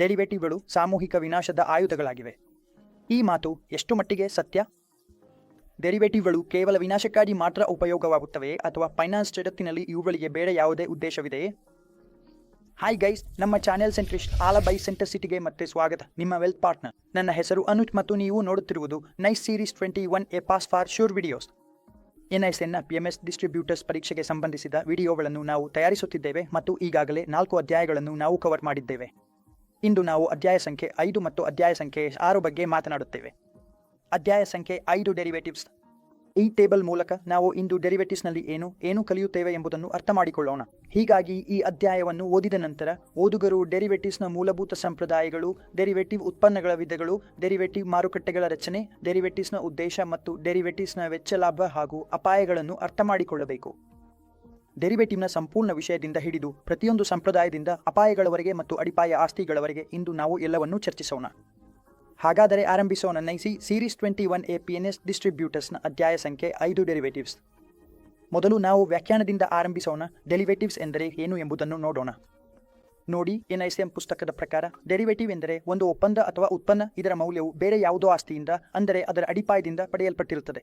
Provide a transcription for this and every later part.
ಡೆರಿವೇಟಿವ್ಗಳು ಸಾಮೂಹಿಕ ವಿನಾಶದ ಆಯುಧಗಳಾಗಿವೆ. ಈ ಮಾತು ಎಷ್ಟು ಮಟ್ಟಿಗೆ ಸತ್ಯ? ಡೆರಿವೇಟಿವ್ಗಳು ಕೇವಲ ವಿನಾಶಕ್ಕಾಗಿ ಮಾತ್ರ ಉಪಯೋಗವಾಗುತ್ತವೆ ಅಥವಾ ಫೈನಾನ್ಸ್ ಜಗತ್ತಿನಲ್ಲಿ ಇವುಗಳಿಗೆ ಬೇರೆ ಯಾವುದೇ ಉದ್ದೇಶವಿದೆಯೇ? ಹಾಯ್ ಗೈಸ್ ನಮ್ಮ ಚಾನೆಲ್ ಸೆಂಟ್ರಿಸ್ಟ್ ಆಲ ಬೈ ಸೆಂಟರ್ ಸಿಟಿಗೆ ಮತ್ತೆ ಸ್ವಾಗತ. ನಿಮ್ಮ ವೆಲ್ತ್ ಪಾರ್ಟ್ನರ್. ನನ್ನ ಹೆಸರು ಅನುಜ್ ಮತ್ತು ನೀವು ನೋಡುತ್ತಿರುವುದು NISM series twenty one A pass for sure videos ಎನ್ಐಎಸ್ಎನ್ನ P M S distributors ಪರೀಕ್ಷೆಗೆ ಸಂಬಂಧಿಸಿದ ವಿಡಿಯೋಗಳನ್ನು ನಾವು ತಯಾರಿಸುತ್ತಿದ್ದೇವೆ ಮತ್ತು ಈಗಾಗಲೇ ನಾಲ್ಕು ಅಧ್ಯಾಯಗಳನ್ನು ನಾವು ಕವರ್ ಮಾಡಿದ್ದೇವೆ. ಇಂದು ನಾವು ಅಧ್ಯಾಯ ಸಂಖ್ಯೆ ಐದು ಮತ್ತು ಅಧ್ಯಾಯ ಸಂಖ್ಯೆ ಆರು ಬಗ್ಗೆ ಮಾತನಾಡುತ್ತೇವೆ. ಅಧ್ಯಾಯ ಸಂಖ್ಯೆ ಐದು ಡೆರಿವೇಟಿವ್ಸ್ ಈ ಟೇಬಲ್ ಮೂಲಕ ನಾವು ಇಂದು ಡೆರಿವೇಟಿವ್ಸ್ನಲ್ಲಿ ಏನು ಏನು ಕಲಿಯುತ್ತೇವೆ ಎಂಬುದನ್ನು ಅರ್ಥ ಮಾಡಿಕೊಳ್ಳೋಣ. ಹೀಗಾಗಿ ಈ ಅಧ್ಯಾಯವನ್ನು ಓದಿದ ನಂತರ ಓದುಗರು ಡೆರಿವೇಟಿವ್ಸ್ನ ಮೂಲಭೂತ ಸಂಪ್ರದಾಯಗಳು ಡೆರಿವೇಟಿವ್ ಉತ್ಪನ್ನಗಳ ವಿಧಗಳು ಡೆರಿವೇಟಿವ್ ಮಾರುಕಟ್ಟೆಗಳ ರಚನೆ ಡೆರಿವೇಟಿವ್ಸ್ನ ಉದ್ದೇಶ ಮತ್ತು ಡೆರಿವೇಟಿವ್ಸ್ನ ವೆಚ್ಚ, ಲಾಭ ಹಾಗೂ ಅಪಾಯಗಳನ್ನು ಅರ್ಥ ಮಾಡಿಕೊಳ್ಳಬೇಕು. ಡೆರಿವೇಟಿವ್ನ ಸಂಪೂರ್ಣ ವಿಷಯದಿಂದ ಹಿಡಿದು ಪ್ರತಿಯೊಂದು ಸಂಪ್ರದಾಯದಿಂದ ಅಪಾಯಗಳವರೆಗೆ ಮತ್ತು ಅಡಿಪಾಯ ಆಸ್ತಿಗಳವರೆಗೆ ಇಂದು ನಾವು ಎಲ್ಲವನ್ನೂ ಚರ್ಚಿಸೋಣ. ಹಾಗಾದರೆ ಆರಂಭಿಸೋಣ. NISM series twenty one A P N S ಡಿಸ್ಟ್ರಿಬ್ಯೂಟರ್ಸ್ನ ಅಧ್ಯಾಯ ಸಂಖ್ಯೆ ಐದು ಡೆರಿವೇಟಿವ್ಸ್ ಮೊದಲು ನಾವು ವ್ಯಾಖ್ಯಾನದಿಂದ ಆರಂಭಿಸೋಣ. ಡೆರಿವೇಟಿವ್ಸ್ ಎಂದರೆ ಏನು ಎಂಬುದನ್ನು ನೋಡೋಣ. ನೋಡಿ ಎನ್ಐಸಿಎಂ ಪುಸ್ತಕದ ಪ್ರಕಾರ ಡೆರಿವೇಟಿವ್ ಎಂದರೆ ಒಂದು ಒಪ್ಪಂದ ಅಥವಾ ಉತ್ಪನ್ನ, ಇದರ ಮೌಲ್ಯವು ಬೇರೆ ಯಾವುದೋ ಆಸ್ತಿಯಿಂದ, ಅಂದರೆ ಅದರ ಅಡಿಪಾಯದಿಂದ ಪಡೆಯಲ್ಪಟ್ಟಿರುತ್ತದೆ.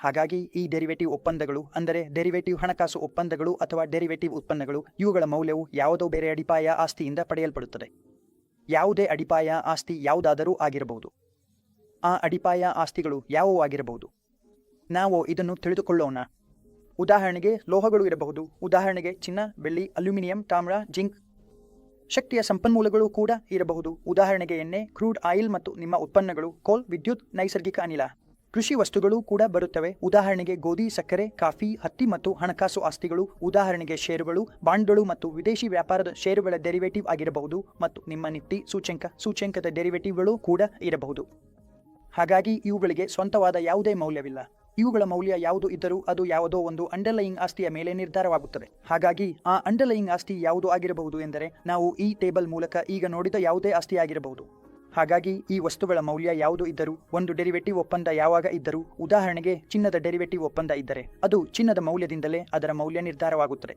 ಹಾಗಾಗಿ ಈ ಡೆರಿವೇಟಿವ್ ಒಪ್ಪಂದಗಳು, ಅಂದರೆ ಡೆರಿವೇಟಿವ್ ಹಣಕಾಸು ಒಪ್ಪಂದಗಳು ಅಥವಾ ಡೆರಿವೇಟಿವ್ ಉತ್ಪನ್ನಗಳು, ಇವುಗಳ ಮೌಲ್ಯವು ಯಾವುದೋ ಬೇರೆ ಅಡಿಪಾಯ ಆಸ್ತಿಯಿಂದ ಪಡೆಯಲ್ಪಡುತ್ತದೆ. ಯಾವುದೇ ಅಡಿಪಾಯ ಆಸ್ತಿ ಯಾವುದಾದರೂ ಆಗಿರಬಹುದು. ಆ ಅಡಿಪಾಯ ಆಸ್ತಿಗಳು ಯಾವುವು ಆಗಿರಬಹುದು? ನಾವು ಇದನ್ನು ತಿಳಿದುಕೊಳ್ಳೋಣ. ಉದಾಹರಣೆಗೆ, ಲೋಹಗಳು ಇರಬಹುದು. ಉದಾಹರಣೆಗೆ, ಚಿನ್ನ, ಬೆಳ್ಳಿ, ಅಲ್ಯೂಮಿನಿಯಂ, ತಾಮ್ರ, ಜಿಂಕ್. ಶಕ್ತಿಯ ಸಂಪನ್ಮೂಲಗಳು ಕೂಡ ಇರಬಹುದು. ಉದಾಹರಣೆಗೆ ಎಣ್ಣೆ, ಕ್ರೂಡ್ ಆಯಿಲ್ ಮತ್ತು ನಿಮ್ಮ ಉತ್ಪನ್ನಗಳು, ಕೋಲ್, ವಿದ್ಯುತ್, ನೈಸರ್ಗಿಕ ಅನಿಲ. ಕೃಷಿ ವಸ್ತುಗಳು ಕೂಡ ಬರುತ್ತವೆ. ಉದಾಹರಣೆಗೆ ಗೋಧಿ, ಸಕ್ಕರೆ, ಕಾಫಿ, ಹತ್ತಿ ಮತ್ತು ಹಣಕಾಸು ಆಸ್ತಿಗಳು, ಉದಾಹರಣೆಗೆ ಷೇರುಗಳು, ಬಾಂಡ್ಗಳು ಮತ್ತು ವಿದೇಶಿ ವ್ಯಾಪಾರದ ಷೇರುಗಳ ಡೆರಿವೇಟಿವ್ ಆಗಿರಬಹುದು ಮತ್ತು ನಿಮ್ಮ ನಿಫ್ಟಿ, ಸೂಚ್ಯಂಕ, ಸೂಚ್ಯಂಕದ ಡೆರಿವೇಟಿವ್ಗಳು ಕೂಡ ಇರಬಹುದು. ಹಾಗಾಗಿ ಇವುಗಳಿಗೆ ಸ್ವಂತವಾದ ಯಾವುದೇ ಮೌಲ್ಯವಿಲ್ಲ. ಇವುಗಳ ಮೌಲ್ಯ ಯಾವುದು ಇದ್ದರೂ ಅದು ಯಾವುದೋ ಒಂದು ಅಂಡರ್ಲೈಯಿಂಗ್ ಆಸ್ತಿಯ ಮೇಲೆ ನಿರ್ಧಾರವಾಗುತ್ತದೆ. ಹಾಗಾಗಿ ಆ ಅಂಡರ್ಲೈಯಿಂಗ್ ಆಸ್ತಿ ಯಾವುದು ಆಗಿರಬಹುದು ಎಂದರೆ ನಾವು ಈ ಟೇಬಲ್ ಮೂಲಕ ಈಗ ನೋಡಿದ ಯಾವುದೇ ಆಸ್ತಿ ಆಗಿರಬಹುದು. ಹಾಗಾಗಿ ಈ ವಸ್ತುಗಳ ಮೌಲ್ಯ ಯಾವುದು ಇದ್ದರೂ ಒಂದು ಡೆರಿವೇಟಿವ್ ಒಪ್ಪಂದ ಯಾವಾಗ ಇದ್ದರೂ ಉದಾಹರಣೆಗೆ ಚಿನ್ನದ ಡೆರಿವೇಟಿವ್ ಒಪ್ಪಂದ ಇದ್ದರೆ ಅದು ಚಿನ್ನದ ಮೌಲ್ಯದಿಂದಲೇ ಅದರ ಮೌಲ್ಯ ನಿರ್ಧಾರವಾಗುತ್ತದೆ.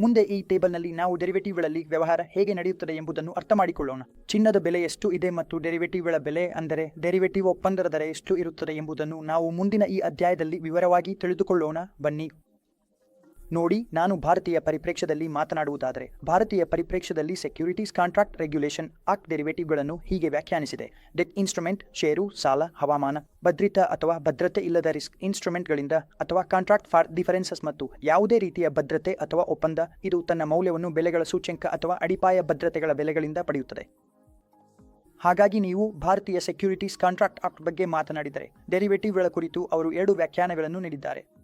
ಮುಂದೆ ಈ ಟೇಬಲ್ನಲ್ಲಿ ನಾವು ಡೆರಿವೇಟಿವ್ಗಳಲ್ಲಿ ವ್ಯವಹಾರ ಹೇಗೆ ನಡೆಯುತ್ತದೆ ಎಂಬುದನ್ನು ಅರ್ಥ ಮಾಡಿಕೊಳ್ಳೋಣ. ಚಿನ್ನದ ಬೆಲೆ ಎಷ್ಟು ಇದೆ ಮತ್ತು ಡೆರಿವೇಟಿವ್ಗಳ ಬೆಲೆ ಅಂದರೆ ಡೆರಿವೇಟಿವ್ ಒಪ್ಪಂದದ ದರ ಎಷ್ಟು ಇರುತ್ತದೆ ಎಂಬುದನ್ನು ನಾವು ಮುಂದಿನ ಈ ಅಧ್ಯಾಯದಲ್ಲಿ ವಿವರವಾಗಿ ತಿಳಿದುಕೊಳ್ಳೋಣ. ಬನ್ನಿ. ನೋಡಿ, ನಾನು ಭಾರತೀಯ ಪರಿಪ್ರೇಕ್ಷ್ಯದಲ್ಲಿ ಮಾತನಾಡುವುದಾದರೆ, ಭಾರತೀಯ ಪರಿಪ್ರೇಕ್ಷ್ಯದಲ್ಲಿ ಸೆಕ್ಯೂರಿಟೀಸ್ ಕಾಂಟ್ರಾಕ್ಟ್ ರೆಗ್ಯುಲೇಷನ್ ಆಕ್ಟ್ ಡೆರಿವೇಟಿವ್ಗಳನ್ನು ಹೀಗೆ ವ್ಯಾಖ್ಯಾನಿಸಿದೆ. ಡೆಟ್ ಇನ್ಸ್ಟ್ರುಮೆಂಟ್ ಷೇರು, ಸಾಲ, ಹವಾಮಾನ, ಭದ್ರಿತ ಅಥವಾ ಭದ್ರತೆ ಇಲ್ಲದ ರಿಸ್ಕ್ ಇನ್ಸ್ಟ್ರೂಮೆಂಟ್ಗಳಿಂದ ಅಥವಾ ಕಾಂಟ್ರಾಕ್ಟ್ ಫಾರ್ ಡಿಫರೆನ್ಸಸ್ ಮತ್ತು ಯಾವುದೇ ರೀತಿಯ ಭದ್ರತೆ ಅಥವಾ ಒಪ್ಪಂದ, ಇದು ತನ್ನ ಮೌಲ್ಯವನ್ನು ಬೆಲೆಗಳ ಸೂಚ್ಯಂಕ ಅಥವಾ ಅಡಿಪಾಯ ಭದ್ರತೆಗಳ ಬೆಲೆಗಳಿಂದ ಪಡೆಯುತ್ತದೆ. ಹಾಗಾಗಿ ನೀವು ಭಾರತೀಯ ಸೆಕ್ಯೂರಿಟೀಸ್ ಕಾಂಟ್ರಾಕ್ಟ್ ಆಕ್ಟ್ ಬಗ್ಗೆ ಮಾತನಾಡಿದರೆ ಡೆರಿವೇಟಿವ್ಗಳ ಕುರಿತು ಅವರು ಎರಡು ವ್ಯಾಖ್ಯಾನಗಳನ್ನು ನೀಡಿದ್ದಾರೆ.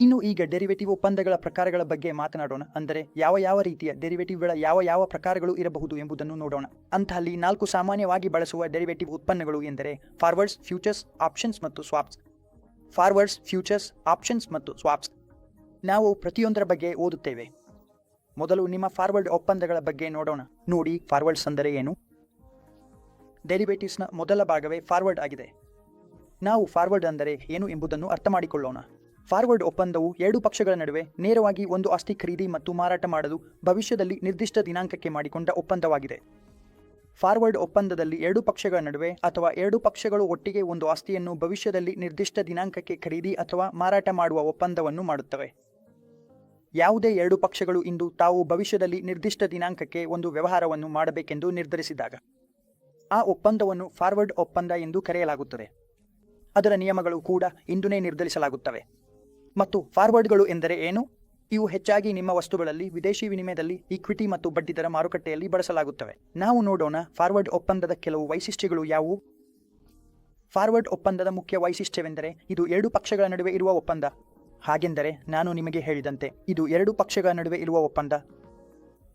ಇನ್ನು ಈಗ ಡೆರಿವೇಟಿವ್ ಒಪ್ಪಂದಗಳ ಪ್ರಕಾರಗಳ ಬಗ್ಗೆ ಮಾತನಾಡೋಣ. ಅಂದರೆ ಯಾವ ಯಾವ ರೀತಿಯ ಡೆರಿವೇಟಿವ್ಗಳ ಯಾವ ಯಾವ ಪ್ರಕಾರಗಳು ಇರಬಹುದು ಎಂಬುದನ್ನು ನೋಡೋಣ. ಅಂತಹಲ್ಲಿ ನಾಲ್ಕು ಸಾಮಾನ್ಯವಾಗಿ ಬಳಸುವ ಡೆರಿವೇಟಿವ್ ಉತ್ಪನ್ನಗಳು ಎಂದರೆ ಫಾರ್ವರ್ಡ್ಸ್ ಫ್ಯೂಚರ್ಸ್ ಆಪ್ಷನ್ಸ್ ಮತ್ತು ಸ್ವಾಪ್ಸ್ ಫಾರ್ವರ್ಡ್ಸ್ ಫ್ಯೂಚರ್ಸ್ ಆಪ್ಷನ್ಸ್ ಮತ್ತು ಸ್ವಾಪ್ಸ್ ನಾವು ಪ್ರತಿಯೊಂದರ ಬಗ್ಗೆ ಓದುತ್ತೇವೆ. ಮೊದಲು ನಿಮ್ಮ ಫಾರ್ವರ್ಡ್ ಒಪ್ಪಂದಗಳ ಬಗ್ಗೆ ನೋಡೋಣ. ನೋಡಿ ಫಾರ್ವರ್ಡ್ಸ್ ಅಂದರೆ ಏನು? ಡೆರಿವೇಟಿವ್ಸ್ನ ಮೊದಲ ಭಾಗವೇ ಫಾರ್ವರ್ಡ್ ಆಗಿದೆ. ನಾವು ಫಾರ್ವರ್ಡ್ ಅಂದರೆ ಏನು ಎಂಬುದನ್ನು ಅರ್ಥ ಮಾಡಿಕೊಳ್ಳೋಣ ಫಾರ್ವರ್ಡ್ ಒಪ್ಪಂದವು ಎರಡು ಪಕ್ಷಗಳ ನಡುವೆ ನೇರವಾಗಿ ಒಂದು ಆಸ್ತಿ ಖರೀದಿ ಮತ್ತು ಮಾರಾಟ ಮಾಡಲು ಭವಿಷ್ಯದಲ್ಲಿ ನಿರ್ದಿಷ್ಟ ದಿನಾಂಕಕ್ಕೆ ಮಾಡಿಕೊಂಡ ಒಪ್ಪಂದವಾಗಿದೆ. ಫಾರ್ವರ್ಡ್ ಒಪ್ಪಂದದಲ್ಲಿ ಎರಡು ಪಕ್ಷಗಳ ನಡುವೆ ಅಥವಾ ಎರಡು ಪಕ್ಷಗಳು ಒಟ್ಟಿಗೆ ಒಂದು ಆಸ್ತಿಯನ್ನು ಭವಿಷ್ಯದಲ್ಲಿ ನಿರ್ದಿಷ್ಟ ದಿನಾಂಕಕ್ಕೆ ಖರೀದಿ ಅಥವಾ ಮಾರಾಟ ಮಾಡುವ ಒಪ್ಪಂದವನ್ನು ಮಾಡುತ್ತವೆ. ಯಾವುದೇ ಎರಡು ಪಕ್ಷಗಳು ಇಂದು ತಾವು ಭವಿಷ್ಯದಲ್ಲಿ ನಿರ್ದಿಷ್ಟ ದಿನಾಂಕಕ್ಕೆ ಒಂದು ವ್ಯವಹಾರವನ್ನು ಮಾಡಬೇಕೆಂದು ನಿರ್ಧರಿಸಿದಾಗ, ಆ ಒಪ್ಪಂದವನ್ನು ಫಾರ್ವರ್ಡ್ ಒಪ್ಪಂದ ಎಂದು ಕರೆಯಲಾಗುತ್ತದೆ. ಅದರ ನಿಯಮಗಳು ಕೂಡ ಇಂದುನೇ ನಿರ್ಧರಿಸಲಾಗುತ್ತವೆ. ಮತ್ತು ಫಾರ್ವರ್ಡ್ಗಳು ಎಂದರೆ ಏನು? ಇವು ಹೆಚ್ಚಾಗಿ ನಿಮ್ಮ ವಸ್ತುಗಳಲ್ಲಿ, ವಿದೇಶಿ ವಿನಿಮಯದಲ್ಲಿ, ಈಕ್ವಿಟಿ ಮತ್ತು ಬಡ್ಡಿದರ ಮಾರುಕಟ್ಟೆಯಲ್ಲಿ ಬಳಸಲಾಗುತ್ತವೆ. ನಾವು ನೋಡೋಣ ಫಾರ್ವರ್ಡ್ ಒಪ್ಪಂದದ ಕೆಲವು ವೈಶಿಷ್ಟ್ಯಗಳು ಯಾವುವು? ಫಾರ್ವರ್ಡ್ ಒಪ್ಪಂದದ ಮುಖ್ಯ ವೈಶಿಷ್ಟ್ಯವೆಂದರೆ ಇದು ಎರಡು ಪಕ್ಷಗಳ ನಡುವೆ ಇರುವ ಒಪ್ಪಂದ. ಹಾಗೆಂದರೆ ನಾನು ನಿಮಗೆ ಹೇಳಿದಂತೆ ಇದು ಎರಡು ಪಕ್ಷಗಳ ನಡುವೆ ಇರುವ ಒಪ್ಪಂದ.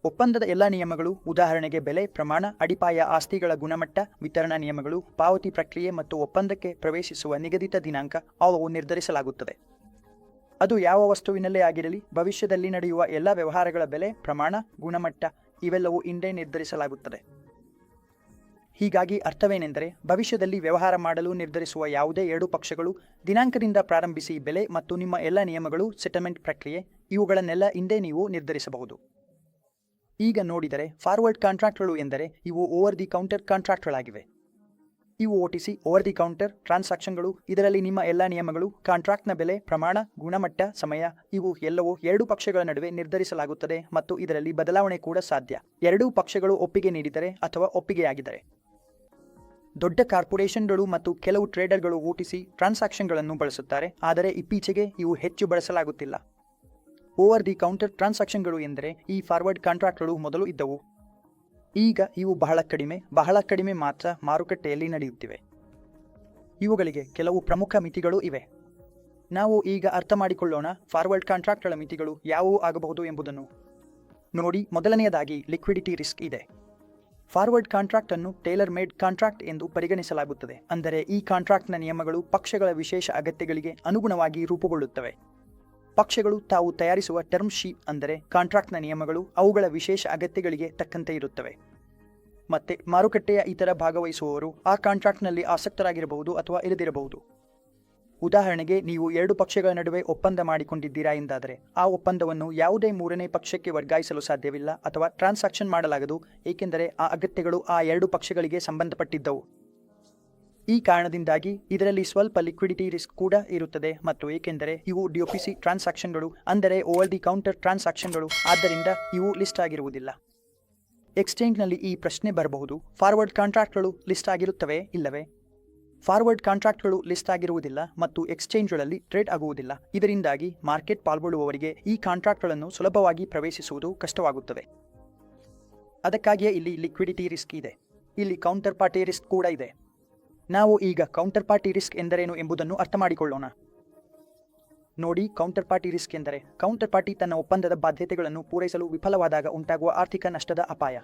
ಒಪ್ಪಂದದ ಎಲ್ಲ ನಿಯಮಗಳು, ಉದಾಹರಣೆಗೆ ಬೆಲೆ, ಪ್ರಮಾಣ, ಅಡಿಪಾಯ ಆಸ್ತಿಗಳ ಗುಣಮಟ್ಟ, ವಿತರಣಾ ನಿಯಮಗಳು, ಪಾವತಿ ಪ್ರಕ್ರಿಯೆ ಮತ್ತು ಒಪ್ಪಂದಕ್ಕೆ ಪ್ರವೇಶಿಸುವ ನಿಗದಿತ ದಿನಾಂಕ ಅವು ನಿರ್ಧರಿಸಲಾಗುತ್ತದೆ. ಅದು ಯಾವ ವಸ್ತುವಿನಲ್ಲೇ ಆಗಿರಲಿ, ಭವಿಷ್ಯದಲ್ಲಿ ನಡೆಯುವ ಎಲ್ಲ ವ್ಯವಹಾರಗಳ ಬೆಲೆ, ಪ್ರಮಾಣ, ಗುಣಮಟ್ಟ ಇವೆಲ್ಲವೂ ಇಂದೇ ನಿರ್ಧರಿಸಲಾಗುತ್ತದೆ. ಹೀಗಾಗಿ ಅರ್ಥವೇನೆಂದರೆ, ಭವಿಷ್ಯದಲ್ಲಿ ವ್ಯವಹಾರ ಮಾಡಲು ನಿರ್ಧರಿಸುವ ಯಾವುದೇ ಎರಡು ಪಕ್ಷಗಳು ದಿನಾಂಕದಿಂದ ಪ್ರಾರಂಭಿಸಿ ಬೆಲೆ ಮತ್ತು ನಿಮ್ಮ ಎಲ್ಲ ನಿಯಮಗಳು ಸೆಟಲ್ಮೆಂಟ್ ಪ್ರಕ್ರಿಯೆ ಇವುಗಳನ್ನೆಲ್ಲ ಇಂದೇ ನೀವು ನಿರ್ಧರಿಸಬಹುದು. ಈಗ ನೋಡಿದರೆ ಫಾರ್ವರ್ಡ್ ಕಾಂಟ್ರಾಕ್ಟ್ಗಳು ಎಂದರೆ ಇವು ಓವರ್ ದಿ ಕೌಂಟರ್ ಕಾಂಟ್ರಾಕ್ಟ್ಗಳಾಗಿವೆ ಇವು ಓಟಿಸಿ ಓವರ್ ದಿ ಕೌಂಟರ್ ಟ್ರಾನ್ಸಾಕ್ಷನ್ಗಳು ಇದರಲ್ಲಿ ನಿಮ್ಮ ಎಲ್ಲ ನಿಯಮಗಳು ಕಾಂಟ್ರಾಕ್ಟ್ನ ಬೆಲೆ, ಪ್ರಮಾಣ, ಗುಣಮಟ್ಟ, ಸಮಯ, ಇವು ಎಲ್ಲವೂ ಎರಡು ಪಕ್ಷಗಳ ನಡುವೆ ನಿರ್ಧರಿಸಲಾಗುತ್ತದೆ ಮತ್ತು ಇದರಲ್ಲಿ ಬದಲಾವಣೆ ಕೂಡ ಸಾಧ್ಯ. ಎರಡೂ ಪಕ್ಷಗಳು ಒಪ್ಪಿಗೆ ನೀಡಿದರೆ ಅಥವಾ ಒಪ್ಪಿಗೆಯಾಗಿದ್ದರೆ. ದೊಡ್ಡ ಕಾರ್ಪೊರೇಷನ್ಗಳು ಮತ್ತು ಕೆಲವು ಟ್ರೇಡರ್ಗಳು ಓಟಿಸಿ ಟ್ರಾನ್ಸಾಕ್ಷನ್ಗಳನ್ನು ಬಳಸುತ್ತಾರೆ, ಆದರೆ ಇತ್ತೀಚೆಗೆ ಇವು ಹೆಚ್ಚು ಬಳಸಲಾಗುತ್ತಿಲ್ಲ. ಓವರ್ ದಿ ಕೌಂಟರ್ ಟ್ರಾನ್ಸಾಕ್ಷನ್ಗಳು ಎಂದರೆ ಈ ಫಾರ್ವರ್ಡ್ ಕಾಂಟ್ರಾಕ್ಟ್ಗಳು ಮೊದಲು ಇದ್ದವು. ಈಗ ಇವು ಬಹಳ ಕಡಿಮೆ ಬಹಳ ಕಡಿಮೆ ಮಾತ್ರ ಮಾರುಕಟ್ಟೆಯಲ್ಲಿ ನಡೆಯುತ್ತಿವೆ. ಇವುಗಳಿಗೆ ಕೆಲವು ಪ್ರಮುಖ ಮಿತಿಗಳು ಇವೆ. ನಾವು ಈಗ ಅರ್ಥ ಮಾಡಿಕೊಳ್ಳೋಣ ಫಾರ್ವರ್ಡ್ ಕಾಂಟ್ರಾಕ್ಟ್ಗಳ ಮಿತಿಗಳು ಯಾವುವು ಆಗಬಹುದು ಎಂಬುದನ್ನು. ನೋಡಿ, ಮೊದಲನೆಯದಾಗಿ ಲಿಕ್ವಿಡಿಟಿ ರಿಸ್ಕ್ ಇದೆ. ಫಾರ್ವರ್ಡ್ ಕಾಂಟ್ರಾಕ್ಟ್ ಅನ್ನು ಟೇಲರ್ ಮೇಡ್ ಕಾಂಟ್ರಾಕ್ಟ್ ಎಂದು ಪರಿಗಣಿಸಲಾಗುತ್ತದೆ. ಅಂದರೆ ಈ ಕಾಂಟ್ರಾಕ್ಟ್ನ ನಿಯಮಗಳು ಪಕ್ಷಗಳ ವಿಶೇಷ ಅಗತ್ಯಗಳಿಗೆ ಅನುಗುಣವಾಗಿ ರೂಪುಗೊಳ್ಳುತ್ತವೆ. ಪಕ್ಷಗಳು ತಾವು ತಯಾರಿಸುವ ಟರ್ಮ್ ಶೀಟ್ ಅಂದರೆ ಕಾಂಟ್ರಾಕ್ಟ್ನ ನಿಯಮಗಳು, ಅವುಗಳ ವಿಶೇಷ ಅಗತ್ಯಗಳಿಗೆ ತಕ್ಕಂತೆ ಇರುತ್ತವೆ. ಮತ್ತೆ ಮಾರುಕಟ್ಟೆಯ ಇತರ ಭಾಗವಹಿಸುವವರು ಆ ಕಾಂಟ್ರಾಕ್ಟ್ನಲ್ಲಿ ಆಸಕ್ತರಾಗಿರಬಹುದು ಅಥವಾ ಇರದಿರಬಹುದು ಉದಾಹರಣೆಗೆ, ನೀವು ಎರಡು ಪಕ್ಷಗಳ ನಡುವೆ ಒಪ್ಪಂದ ಮಾಡಿಕೊಂಡಿದ್ದೀರಾ ಎಂದಾದರೆ, ಆ ಒಪ್ಪಂದವನ್ನು ಯಾವುದೇ ಮೂರನೇ ಪಕ್ಷಕ್ಕೆ ವರ್ಗಾಯಿಸಲು ಸಾಧ್ಯವಿಲ್ಲ ಅಥವಾ ಟ್ರಾನ್ಸಾಕ್ಷನ್ ಮಾಡಲಾಗದು, ಏಕೆಂದರೆ ಆ ಅಗತ್ಯಗಳು ಆ ಎರಡು ಪಕ್ಷಗಳಿಗೆ ಸಂಬಂಧಪಟ್ಟಿದ್ದವು. ಈ ಕಾರಣದಿಂದಾಗಿ ಇದರಲ್ಲಿ ಸ್ವಲ್ಪ ಲಿಕ್ವಿಡಿಟಿ ರಿಸ್ಕ್ ಕೂಡ ಇರುತ್ತದೆ. ಮತ್ತು ಏಕೆಂದರೆ ಇವು ಡಿಒಪಿಸಿ ಟ್ರಾನ್ಸಾಕ್ಷನ್ಗಳು ಅಂದರೆ ಓವರ್ ದಿ ಕೌಂಟರ್ ಟ್ರಾನ್ಸಾಕ್ಷನ್ಗಳು ಆದ್ದರಿಂದ ಇವು ಲಿಸ್ಟ್ ಆಗಿರುವುದಿಲ್ಲ. ಎಕ್ಸ್ಚೇಂಜ್ನಲ್ಲಿ ಈ ಪ್ರಶ್ನೆ ಬರಬಹುದು. ಫಾರ್ವರ್ಡ್ ಕಾಂಟ್ರಾಕ್ಟ್ಗಳು ಲಿಸ್ಟ್ ಆಗಿರುತ್ತವೆ ಇಲ್ಲವೇ? ಫಾರ್ವರ್ಡ್ ಕಾಂಟ್ರಾಕ್ಟ್ಗಳು ಲಿಸ್ಟ್ ಆಗಿರುವುದಿಲ್ಲ ಮತ್ತು ಎಕ್ಸ್ಚೇಂಜ್ಗಳಲ್ಲಿ ಟ್ರೇಡ್ ಆಗುವುದಿಲ್ಲ. ಇದರಿಂದಾಗಿ ಮಾರ್ಕೆಟ್ ಪಾಲ್ಗೊಳ್ಳುವವರಿಗೆ ಈ ಕಾಂಟ್ರಾಕ್ಟ್ಗಳನ್ನು ಸುಲಭವಾಗಿ ಪ್ರವೇಶಿಸುವುದು ಕಷ್ಟವಾಗುತ್ತದೆ. ಅದಕ್ಕಾಗಿಯೇ ಇಲ್ಲಿ ಲಿಕ್ವಿಡಿಟಿ ರಿಸ್ಕ್ ಇದೆ. ಇಲ್ಲಿ ಕೌಂಟರ್ ಪಾರ್ಟಿ ರಿಸ್ಕ್ ಕೂಡ ಇದೆ. ನಾವು ಈಗ ಕೌಂಟರ್ ಪಾರ್ಟಿ ರಿಸ್ಕ್ ಎಂದರೇನು ಎಂಬುದನ್ನು ಅರ್ಥ ಮಾಡಿಕೊಳ್ಳೋಣ ನೋಡಿ ಕೌಂಟರ್ ಪಾರ್ಟಿ ರಿಸ್ಕ್ ಎಂದರೆ ಕೌಂಟರ್ ಪಾರ್ಟಿ ತನ್ನ ಒಪ್ಪಂದದ ಬಾಧ್ಯತೆಗಳನ್ನು ಪೂರೈಸಲು ವಿಫಲವಾದಾಗ ಉಂಟಾಗುವ ಆರ್ಥಿಕ ನಷ್ಟದ ಅಪಾಯ.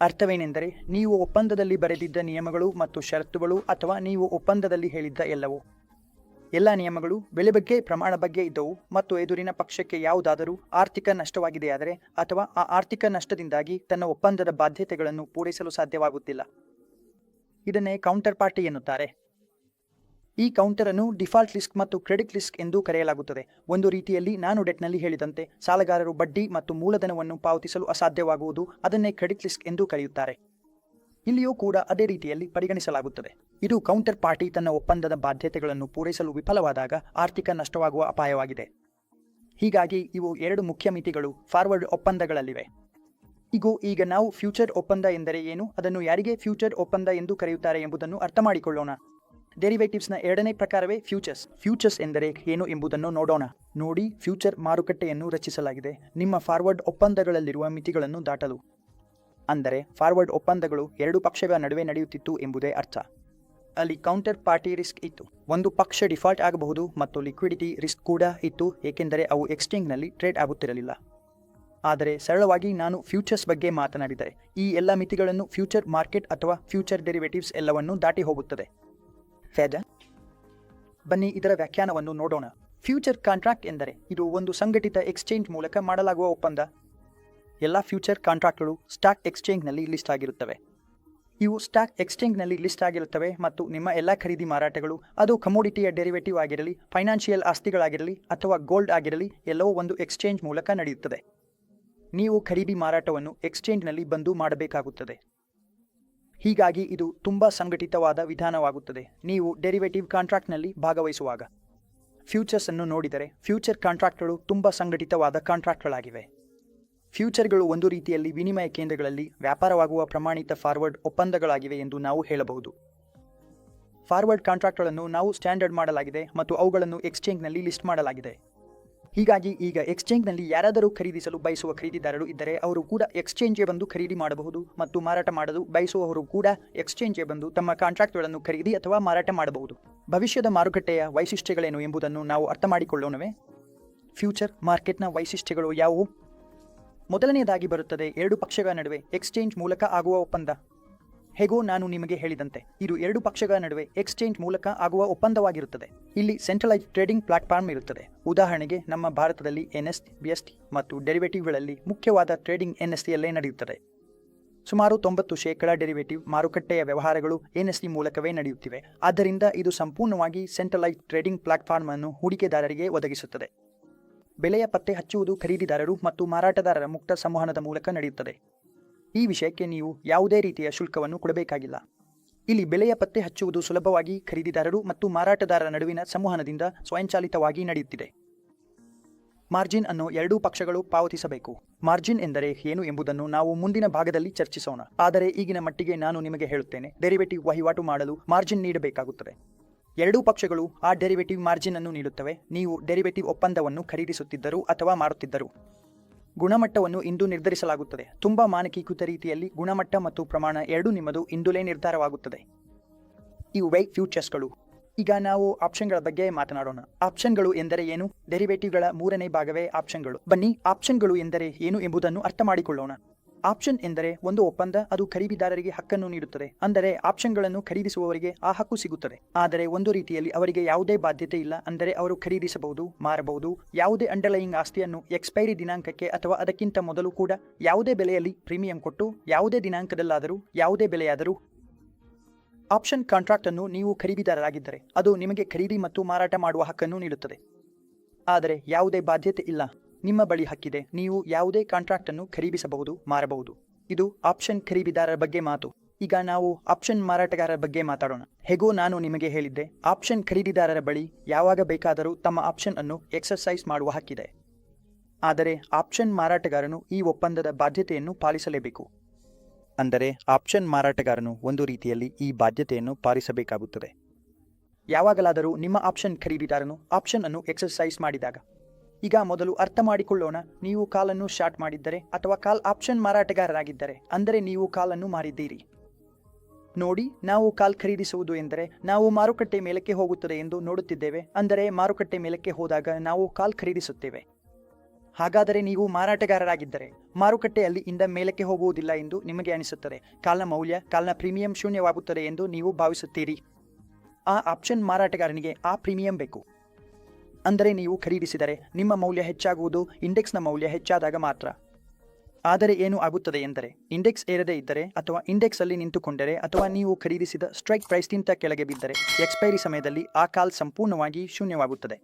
ಅರ್ಥವೇನೆಂದರೆ ನೀವು ಒಪ್ಪಂದದಲ್ಲಿ ಬರೆದಿದ್ದ ನಿಯಮಗಳು ಮತ್ತು ಷರತ್ತುಗಳು ಅಥವಾ ನೀವು ಒಪ್ಪಂದದಲ್ಲಿ ಹೇಳಿದ್ದ ಎಲ್ಲವೂ. ಎಲ್ಲ ನಿಯಮಗಳು ಬೆಲೆ ಬಗ್ಗೆ, ಪ್ರಮಾಣ ಬಗ್ಗೆ ಇದ್ದವು ಮತ್ತು ಎದುರಿನ ಪಕ್ಷಕ್ಕೆ ಯಾವುದಾದರೂ ಆರ್ಥಿಕ ನಷ್ಟವಾಗಿದೆಯಾದರೆ ಅಥವಾ ಆ ಆರ್ಥಿಕ ನಷ್ಟದಿಂದಾಗಿ ತನ್ನ ಒಪ್ಪಂದದ ಬಾಧ್ಯತೆಗಳನ್ನು ಪೂರೈಸಲು ಸಾಧ್ಯವಾಗುತ್ತಿಲ್ಲ. ಇದನ್ನೇ ಕೌಂಟರ್ ಪಾರ್ಟಿ ಎನ್ನುತ್ತಾರೆ. ಈ ಕೌಂಟರ್ ಅನ್ನು ಡಿಫಾಲ್ಟ್ ರಿಸ್ಕ್ ಮತ್ತು ಕ್ರೆಡಿಟ್ ರಿಸ್ಕ್ ಎಂದು ಕರೆಯಲಾಗುತ್ತದೆ. ಒಂದು ರೀತಿಯಲ್ಲಿ ನಾನು ಡೆಟ್ನಲ್ಲಿ ಹೇಳಿದಂತೆ ಸಾಲಗಾರರು ಬಡ್ಡಿ ಮತ್ತು ಮೂಲಧನವನ್ನು ಪಾವತಿಸಲು ಅಸಾಧ್ಯವಾಗುವುದು ಅದನ್ನೇ ಕ್ರೆಡಿಟ್ ರಿಸ್ಕ್ ಎಂದು ಕರೆಯುತ್ತಾರೆ. ಇಲ್ಲಿಯೂ ಕೂಡ ಅದೇ ರೀತಿಯಲ್ಲಿ ಪರಿಗಣಿಸಲಾಗುತ್ತದೆ. ಇದು ಕೌಂಟರ್ ಪಾರ್ಟಿ ತನ್ನ ಒಪ್ಪಂದದ ಬಾಧ್ಯತೆಗಳನ್ನು ಪೂರೈಸಲು ವಿಫಲವಾದಾಗ ಆರ್ಥಿಕ ನಷ್ಟವಾಗುವ ಅಪಾಯವಾಗಿದೆ. ಹೀಗಾಗಿ ಇವು ಎರಡು ಮುಖ್ಯ ಮಿತಿಗಳು ಫಾರ್ವರ್ಡ್ ಒಪ್ಪಂದಗಳಲ್ಲಿವೆ. ಇಗೋ, ಈಗ ನಾವು ಫ್ಯೂಚರ್ ಒಪ್ಪಂದ ಎಂದರೆ ಏನು? ಅದನ್ನು ಯಾರಿಗೆ ಫ್ಯೂಚರ್ ಒಪ್ಪಂದ ಎಂದು ಕರೆಯುತ್ತಾರೆ ಎಂಬುದನ್ನು ಅರ್ಥ ಮಾಡಿಕೊಳ್ಳೋಣ ಡೆರಿವೇಟಿವ್ಸ್ನ ಎರಡನೇ ಪ್ರಕಾರವೇ ಫ್ಯೂಚರ್ಸ್ ಫ್ಯೂಚರ್ಸ್ ಎಂದರೆ ಏನು ಎಂಬುದನ್ನು ನೋಡೋಣ. ನೋಡಿ ಫ್ಯೂಚರ್ ಮಾರುಕಟ್ಟೆಯನ್ನು ರಚಿಸಲಾಗಿದೆ. ನಿಮ್ಮ ಫಾರ್ವರ್ಡ್ ಒಪ್ಪಂದಗಳಲ್ಲಿರುವ ಮಿತಿಗಳನ್ನು ದಾಟಲು. ಅಂದರೆ ಫಾರ್ವರ್ಡ್ ಒಪ್ಪಂದಗಳು ಎರಡು ಪಕ್ಷಗಳ ನಡುವೆ ನಡೆಯುತ್ತಿತ್ತು ಎಂಬುದೇ ಅರ್ಥ. ಅಲ್ಲಿ ಕೌಂಟರ್ ಪಾರ್ಟಿ ರಿಸ್ಕ್ ಇತ್ತು. ಒಂದು ಪಕ್ಷ ಡಿಫಾಲ್ಟ್ ಆಗಬಹುದು ಮತ್ತು ಲಿಕ್ವಿಡಿಟಿ ರಿಸ್ಕ್ ಕೂಡ ಇತ್ತು, ಏಕೆಂದರೆ ಅವು ಎಕ್ಸ್ಚೇಂಜ್ನಲ್ಲಿ ಟ್ರೇಡ್ ಆಗುತ್ತಿರಲಿಲ್ಲ. ಆದರೆ ಸರಳವಾಗಿ ನಾನು ಫ್ಯೂಚರ್ಸ್ ಬಗ್ಗೆ ಮಾತನಾಡಿದರೆ, ಈ ಎಲ್ಲ ಮಿತಿಗಳನ್ನು ಫ್ಯೂಚರ್ ಮಾರ್ಕೆಟ್ ಅಥವಾ ಫ್ಯೂಚರ್ ಡೆರಿವೇಟಿವ್ಸ್ ಎಲ್ಲವನ್ನೂ ದಾಟಿ ಹೋಗುತ್ತದೆ. ಫೇದ ಬನ್ನಿ ಇದರ ವ್ಯಾಖ್ಯಾನವನ್ನು ನೋಡೋಣ. ಫ್ಯೂಚರ್ ಕಾಂಟ್ರಾಕ್ಟ್ ಎಂದರೆ ಇದು ಒಂದು ಸಂಘಟಿತ ಎಕ್ಸ್ಚೇಂಜ್ ಮೂಲಕ ಮಾಡಲಾಗುವ ಒಪ್ಪಂದ. ಎಲ್ಲ ಫ್ಯೂಚರ್ ಕಾಂಟ್ರಾಕ್ಟ್ಗಳು ಸ್ಟಾಕ್ ಎಕ್ಸ್ಚೇಂಜ್ನಲ್ಲಿ ಲಿಸ್ಟ್ ಆಗಿರುತ್ತವೆ. ಇವು ಸ್ಟಾಕ್ ಎಕ್ಸ್ಚೇಂಜ್ನಲ್ಲಿ ಲಿಸ್ಟ್ ಆಗಿರುತ್ತವೆ ಮತ್ತು ನಿಮ್ಮ ಎಲ್ಲ ಖರೀದಿ ಮಾರಾಟಗಳು, ಅದು ಕಮೋಡಿಟಿಯ ಡೆರಿವೇಟಿವ್ ಆಗಿರಲಿ, ಫೈನಾನ್ಷಿಯಲ್ ಆಸ್ತಿಗಳಾಗಿರಲಿ ಅಥವಾ ಗೋಲ್ಡ್ ಆಗಿರಲಿ, ಎಲ್ಲವೂ ಒಂದು ಎಕ್ಸ್ಚೇಂಜ್ ಮೂಲಕ ನಡೆಯುತ್ತದೆ. ನೀವು ಖರೀದಿ ಮಾರಾಟವನ್ನು ಎಕ್ಸ್ಚೇಂಜ್ನಲ್ಲಿ ಬಂದು ಮಾಡಬೇಕಾಗುತ್ತದೆ. ಹೀಗಾಗಿ ಇದು ತುಂಬ ಸಂಘಟಿತವಾದ ವಿಧಾನವಾಗುತ್ತದೆ. ನೀವು ಡೆರಿವೇಟಿವ್ ಕಾಂಟ್ರಾಕ್ಟ್ನಲ್ಲಿ ಭಾಗವಹಿಸುವಾಗ ಫ್ಯೂಚರ್ಸ್ ಅನ್ನು ನೋಡಿದರೆ ಫ್ಯೂಚರ್ ಕಾಂಟ್ರಾಕ್ಟ್ಗಳು ತುಂಬ ಸಂಘಟಿತವಾದ ಕಾಂಟ್ರಾಕ್ಟ್ಗಳಾಗಿವೆ. ಫ್ಯೂಚರ್ಗಳು ಒಂದು ರೀತಿಯಲ್ಲಿ ವಿನಿಮಯ ಕೇಂದ್ರಗಳಲ್ಲಿ ವ್ಯಾಪಾರವಾಗುವ ಪ್ರಮಾಣಿತ ಫಾರ್ವರ್ಡ್ ಒಪ್ಪಂದಗಳಾಗಿವೆ ಎಂದು ನಾವು ಹೇಳಬಹುದು. ಫಾರ್ವರ್ಡ್ ಕಾಂಟ್ರಾಕ್ಟ್ಗಳನ್ನು ನಾವು ಸ್ಟ್ಯಾಂಡರ್ಡ್ ಮಾಡಲಾಗಿದೆ ಮತ್ತು ಅವುಗಳನ್ನು ಎಕ್ಸ್ಚೇಂಜ್ನಲ್ಲಿ ಲಿಸ್ಟ್ ಮಾಡಲಾಗಿದೆ. ಹೀಗಾಗಿ ಈಗ ಎಕ್ಸ್ಚೇಂಜ್ನಲ್ಲಿ ಯಾರಾದರೂ ಖರೀದಿಸಲು ಬಯಸುವ ಖರೀದಿದಾರರು ಇದ್ದರೆ ಅವರು ಕೂಡ ಎಕ್ಸ್ಚೇಂಜ್ಗೆ ಬಂದು ಖರೀದಿ ಮಾಡಬಹುದು ಮತ್ತು ಮಾರಾಟ ಮಾಡಲು ಬಯಸುವವರು ಕೂಡ ಎಕ್ಸ್ಚೇಂಜ್ಗೆ ಬಂದು ತಮ್ಮ ಕಾಂಟ್ರಾಕ್ಟ್ಗಳನ್ನು ಖರೀದಿ ಅಥವಾ ಮಾರಾಟ ಮಾಡಬಹುದು. ಭವಿಷ್ಯದ ಮಾರುಕಟ್ಟೆಯ ವೈಶಿಷ್ಟ್ಯಗಳೇನು ಎಂಬುದನ್ನು ನಾವು ಅರ್ಥ ಮಾಡಿಕೊಳ್ಳೋಣವೇ ಫ್ಯೂಚರ್ ಮಾರ್ಕೆಟ್ನ ವೈಶಿಷ್ಟ್ಯಗಳು ಯಾವುವು? ಮೊದಲನೆಯದಾಗಿ ಬರುತ್ತದೆ ಎರಡು ಪಕ್ಷಗಳ ನಡುವೆ ಎಕ್ಸ್ಚೇಂಜ್ ಮೂಲಕ ಆಗುವ ಒಪ್ಪಂದ. ಹೇಗೋ ನಾನು ನಿಮಗೆ ಹೇಳಿದಂತೆ, ಇದು ಎರಡು ಪಕ್ಷಗಳ ನಡುವೆ ಎಕ್ಸ್ಚೇಂಜ್ ಮೂಲಕ ಆಗುವ ಒಪ್ಪಂದವಾಗಿರುತ್ತದೆ. ಇಲ್ಲಿ ಸೆಂಟ್ರಲೈಸ್ ಟ್ರೇಡಿಂಗ್ ಪ್ಲಾಟ್ಫಾರ್ಮ್ ಇರುತ್ತದೆ. ಉದಾಹರಣೆಗೆ, ನಮ್ಮ ಭಾರತದಲ್ಲಿ ಎನ್ಎಸ್ ಬಿಎಸ್ಟಿ ಮತ್ತು ಡೆರಿವೇಟಿವ್ಗಳಲ್ಲಿ ಮುಖ್ಯವಾದ ಟ್ರೇಡಿಂಗ್ ಎನ್ಎಸ್ಟಿಯಲ್ಲೇ ನಡೆಯುತ್ತದೆ. ಸುಮಾರು ತೊಂಬತ್ತು ಶೇಕಡಾ ಡೆರಿವೇಟಿವ್ ಮಾರುಕಟ್ಟೆಯ ವ್ಯವಹಾರಗಳು ಎನ್ಎಸ್ಸಿ ಮೂಲಕವೇ ನಡೆಯುತ್ತಿವೆ. ಆದ್ದರಿಂದ ಇದು ಸಂಪೂರ್ಣವಾಗಿ ಸೆಂಟ್ರಲೈಸ್ ಟ್ರೇಡಿಂಗ್ ಪ್ಲಾಟ್ಫಾರ್ಮ್ ಅನ್ನು ಹೂಡಿಕೆದಾರರಿಗೆ ಒದಗಿಸುತ್ತದೆ. ಬೆಲೆಯ ಪತ್ತೆ ಹಚ್ಚುವುದು ಖರೀದಿದಾರರು ಮತ್ತು ಮಾರಾಟಗಾರರ ಮುಕ್ತ ಸಂವಹನದ ಮೂಲಕ ನಡೆಯುತ್ತದೆ. ಈ ವಿಷಯಕ್ಕೆ ನೀವು ಯಾವುದೇ ರೀತಿಯ ಶುಲ್ಕವನ್ನು ಕೊಡಬೇಕಾಗಿಲ್ಲ. ಇಲ್ಲಿ ಬೆಲೆಯ ಪತ್ತೆ ಹಚ್ಚುವುದು ಸುಲಭವಾಗಿ ಖರೀದಿದಾರರು ಮತ್ತು ಮಾರಾಟಗಾರರ ನಡುವಿನ ಸಂವಹನದಿಂದ ಸ್ವಯಂಚಾಲಿತವಾಗಿ ನಡೆಯುತ್ತಿದೆ. ಮಾರ್ಜಿನ್ ಅನ್ನು ಎರಡೂ ಪಕ್ಷಗಳು ಪಾವತಿಸಬೇಕು. ಮಾರ್ಜಿನ್ ಎಂದರೆ ಏನು ಎಂಬುದನ್ನು ನಾವು ಮುಂದಿನ ಭಾಗದಲ್ಲಿ ಚರ್ಚಿಸೋಣ. ಆದರೆ ಈಗಿನ ಮಟ್ಟಿಗೆ ನಾನು ನಿಮಗೆ ಹೇಳುತ್ತೇನೆ ಡೆರಿವೇಟಿವ್ ವಹಿವಾಟು ಮಾಡಲು ಮಾರ್ಜಿನ್ ನೀಡಬೇಕಾಗುತ್ತದೆ. ಎರಡೂ ಪಕ್ಷಗಳು ಆ ಡೆರಿವೇಟಿವ್ ಮಾರ್ಜಿನ್ ಅನ್ನು ನೀಡುತ್ತವೆ. ನೀವು ಡೆರಿವೇಟಿವ್ ಒಪ್ಪಂದವನ್ನು ಖರೀದಿಸುತ್ತಿದ್ದರು ಅಥವಾ ಮಾರುತ್ತಿದ್ದರು. ಗುಣಮಟ್ಟವನ್ನು ಇಂದು ನಿರ್ಧರಿಸಲಾಗುತ್ತದೆ. ತುಂಬಾ ಮಾನಕೀಕೃತ ರೀತಿಯಲ್ಲಿ ಗುಣಮಟ್ಟ ಮತ್ತು ಪ್ರಮಾಣ ಎರಡೂ ನಿಮ್ಮದು ಇಂದುಲೇ ನಿರ್ಧಾರವಾಗುತ್ತದೆ. ಈ ಇವುವೇ ಫ್ಯೂಚರ್ಸ್ಗಳು. ಈಗ ನಾವು ಆಪ್ಷನ್ಗಳ ಬಗ್ಗೆ ಮಾತನಾಡೋಣ. ಆಪ್ಷನ್ಗಳು ಎಂದರೆ ಏನು? ಡೆರಿವೇಟಿವ್ಗಳ ಮೂರನೇ ಭಾಗವೇ ಆಪ್ಷನ್ಗಳು. ಬನ್ನಿ, ಆಪ್ಷನ್ಗಳು ಎಂದರೆ ಏನು ಎಂಬುದನ್ನು ಅರ್ಥ ಮಾಡಿಕೊಳ್ಳೋಣ. ಆಪ್ಷನ್ ಎಂದರೆ ಒಂದು ಒಪ್ಪಂದ ಅದು ಖರೀದಿದಾರರಿಗೆ ಹಕ್ಕನ್ನು ನೀಡುತ್ತದೆ. ಅಂದರೆ ಆಪ್ಷನ್ಗಳನ್ನು ಖರೀದಿಸುವವರಿಗೆ ಆ ಹಕ್ಕು ಸಿಗುತ್ತದೆ. ಆದರೆ ಒಂದು ರೀತಿಯಲ್ಲಿ ಅವರಿಗೆ ಯಾವುದೇ ಬಾಧ್ಯತೆ ಇಲ್ಲ. ಅಂದರೆ ಅವರು ಖರೀದಿಸಬಹುದು, ಮಾರಬಹುದು, ಯಾವುದೇ ಅಂಡರ್ಲೈಯಿಂಗ್ ಆಸ್ತಿಯನ್ನು ಎಕ್ಸ್ಪೈರಿ ದಿನಾಂಕಕ್ಕೆ ಅಥವಾ ಅದಕ್ಕಿಂತ ಮೊದಲು ಕೂಡ ಯಾವುದೇ ಬೆಲೆಯಲ್ಲಿ ಪ್ರೀಮಿಯಂ ಕೊಟ್ಟು ಯಾವುದೇ ದಿನಾಂಕದಲ್ಲಾದರೂ, ಯಾವುದೇ ಬೆಲೆಯಾದರೂ ಆಪ್ಷನ್ ಕಾಂಟ್ರಾಕ್ಟ್ ಅನ್ನು ನೀವು ಖರೀದಿದಾರರಾಗಿದ್ದರೆ ಅದು ನಿಮಗೆ ಖರೀದಿ ಮತ್ತು ಮಾರಾಟ ಮಾಡುವ ಹಕ್ಕನ್ನು ನೀಡುತ್ತದೆ. ಆದರೆ ಯಾವುದೇ ಬಾಧ್ಯತೆ ಇಲ್ಲ. ನಿಮ್ಮ ಬಳಿ ಹಕ್ಕಿದೆ. ನೀವು ಯಾವುದೇ ಕಾಂಟ್ರಾಕ್ಟ್ ಅನ್ನು ಖರೀದಿಸಬಹುದು, ಮಾರಬಹುದು. ಇದು ಆಪ್ಷನ್ ಖರೀದಿದಾರರ ಬಗ್ಗೆ ಮಾತು. ಈಗ ನಾವು ಆಪ್ಷನ್ ಮಾರಾಟಗಾರರ ಬಗ್ಗೆ ಮಾತಾಡೋಣ. ಹೇಗೋ ನಾನು ನಿಮಗೆ ಹೇಳಿದ್ದೆ ಆಪ್ಷನ್ ಖರೀದಿದಾರರ ಬಳಿ ಯಾವಾಗ ಬೇಕಾದರೂ ತಮ್ಮ ಆಪ್ಷನ್ ಅನ್ನು ಎಕ್ಸರ್ಸೈಸ್ ಮಾಡುವ ಹಕ್ಕಿದೆ. ಆದರೆ ಆಪ್ಷನ್ ಮಾರಾಟಗಾರನು ಈ ಒಪ್ಪಂದದ ಬಾಧ್ಯತೆಯನ್ನು ಪಾಲಿಸಲೇಬೇಕು. ಅಂದರೆ ಆಪ್ಷನ್ ಮಾರಾಟಗಾರನು ಒಂದು ರೀತಿಯಲ್ಲಿ ಈ ಬಾಧ್ಯತೆಯನ್ನು ಪಾಲಿಸಬೇಕಾಗುತ್ತದೆ. ಯಾವಾಗಲಾದರೂ ನಿಮ್ಮ ಆಪ್ಷನ್ ಖರೀದಿದಾರನು ಆಪ್ಷನ್ ಅನ್ನು ಎಕ್ಸರ್ಸೈಸ್ ಮಾಡಿದಾಗ ಈಗ ಮೊದಲು ಅರ್ಥ ಮಾಡಿಕೊಳ್ಳೋಣ, ನೀವು ಕಾಲನ್ನು ಶಾರ್ಟ್ ಮಾಡಿದ್ದರೆ ಅಥವಾ ಕಾಲ್ ಆಪ್ಷನ್ ಮಾರಾಟಗಾರರಾಗಿದ್ದರೆ, ಅಂದರೆ ನೀವು ಕಾಲನ್ನು ಮಾರಿದ್ದೀರಿ. ನೋಡಿ, ನಾವು ಕಾಲ್ ಖರೀದಿಸುವುದು ಎಂದರೆ, ನಾವು ಮಾರುಕಟ್ಟೆ ಮೇಲಕ್ಕೆ ಹೋಗುತ್ತದೆ ಎಂದು ನೋಡುತ್ತಿದ್ದೇವೆ, ಅಂದರೆ ಮಾರುಕಟ್ಟೆ ಮೇಲಕ್ಕೆ ಹೋದಾಗ ನಾವು ಕಾಲ್ ಖರೀದಿಸುತ್ತೇವೆ. ಹಾಗಾದರೆ ನೀವು ಮಾರಾಟಗಾರರಾಗಿದ್ದರೆ, ಮಾರುಕಟ್ಟೆಯಲ್ಲಿ ಇಂದ ಮೇಲಕ್ಕೆ ಹೋಗುವುದಿಲ್ಲ ಎಂದು ನಿಮಗೆ ಅನಿಸುತ್ತದೆ, ಕಾಲ್ನ ಮೌಲ್ಯ, ಕಾಲ್ನ ಪ್ರೀಮಿಯಂ ಶೂನ್ಯವಾಗುತ್ತದೆ ಎಂದು ನೀವು ಭಾವಿಸುತ್ತೀರಿ. ಆ ಆಪ್ಷನ್ ಮಾರಾಟಗಾರನಿಗೆ ಆ ಪ್ರೀಮಿಯಂ ಬೇಕು. ಅಂದರೆ ನೀವು ಖರೀದಿಸಿದರೆ ನಿಮ್ಮ ಮೌಲ್ಯ ಹೆಚ್ಚಾಗುವುದು ಇಂಡೆಕ್ಸ್ನ ಮೌಲ್ಯ ಹೆಚ್ಚಾದಾಗ ಮಾತ್ರ. ಆದರೆ ಏನು ಆಗುತ್ತದೆ ಎಂದರೆ, ಇಂಡೆಕ್ಸ್ ಏರದೇ ಇದ್ದರೆ ಅಥವಾ ಇಂಡೆಕ್ಸ್ ಅಲ್ಲಿ ನಿಂತುಕೊಂಡರೆ ಅಥವಾ ನೀವು ಖರೀದಿಸಿದ ಸ್ಟ್ರೈಕ್ ಪ್ರೈಸ್ಗಿಂತ ಕೆಳಗೆ ಬಿದ್ದರೆ ಎಕ್ಸ್ಪೈರಿ ಸಮಯದಲ್ಲಿ ಆ ಕಾಲ್ ಸಂಪೂರ್ಣವಾಗಿ ಶೂನ್ಯವಾಗುತ್ತದೆ.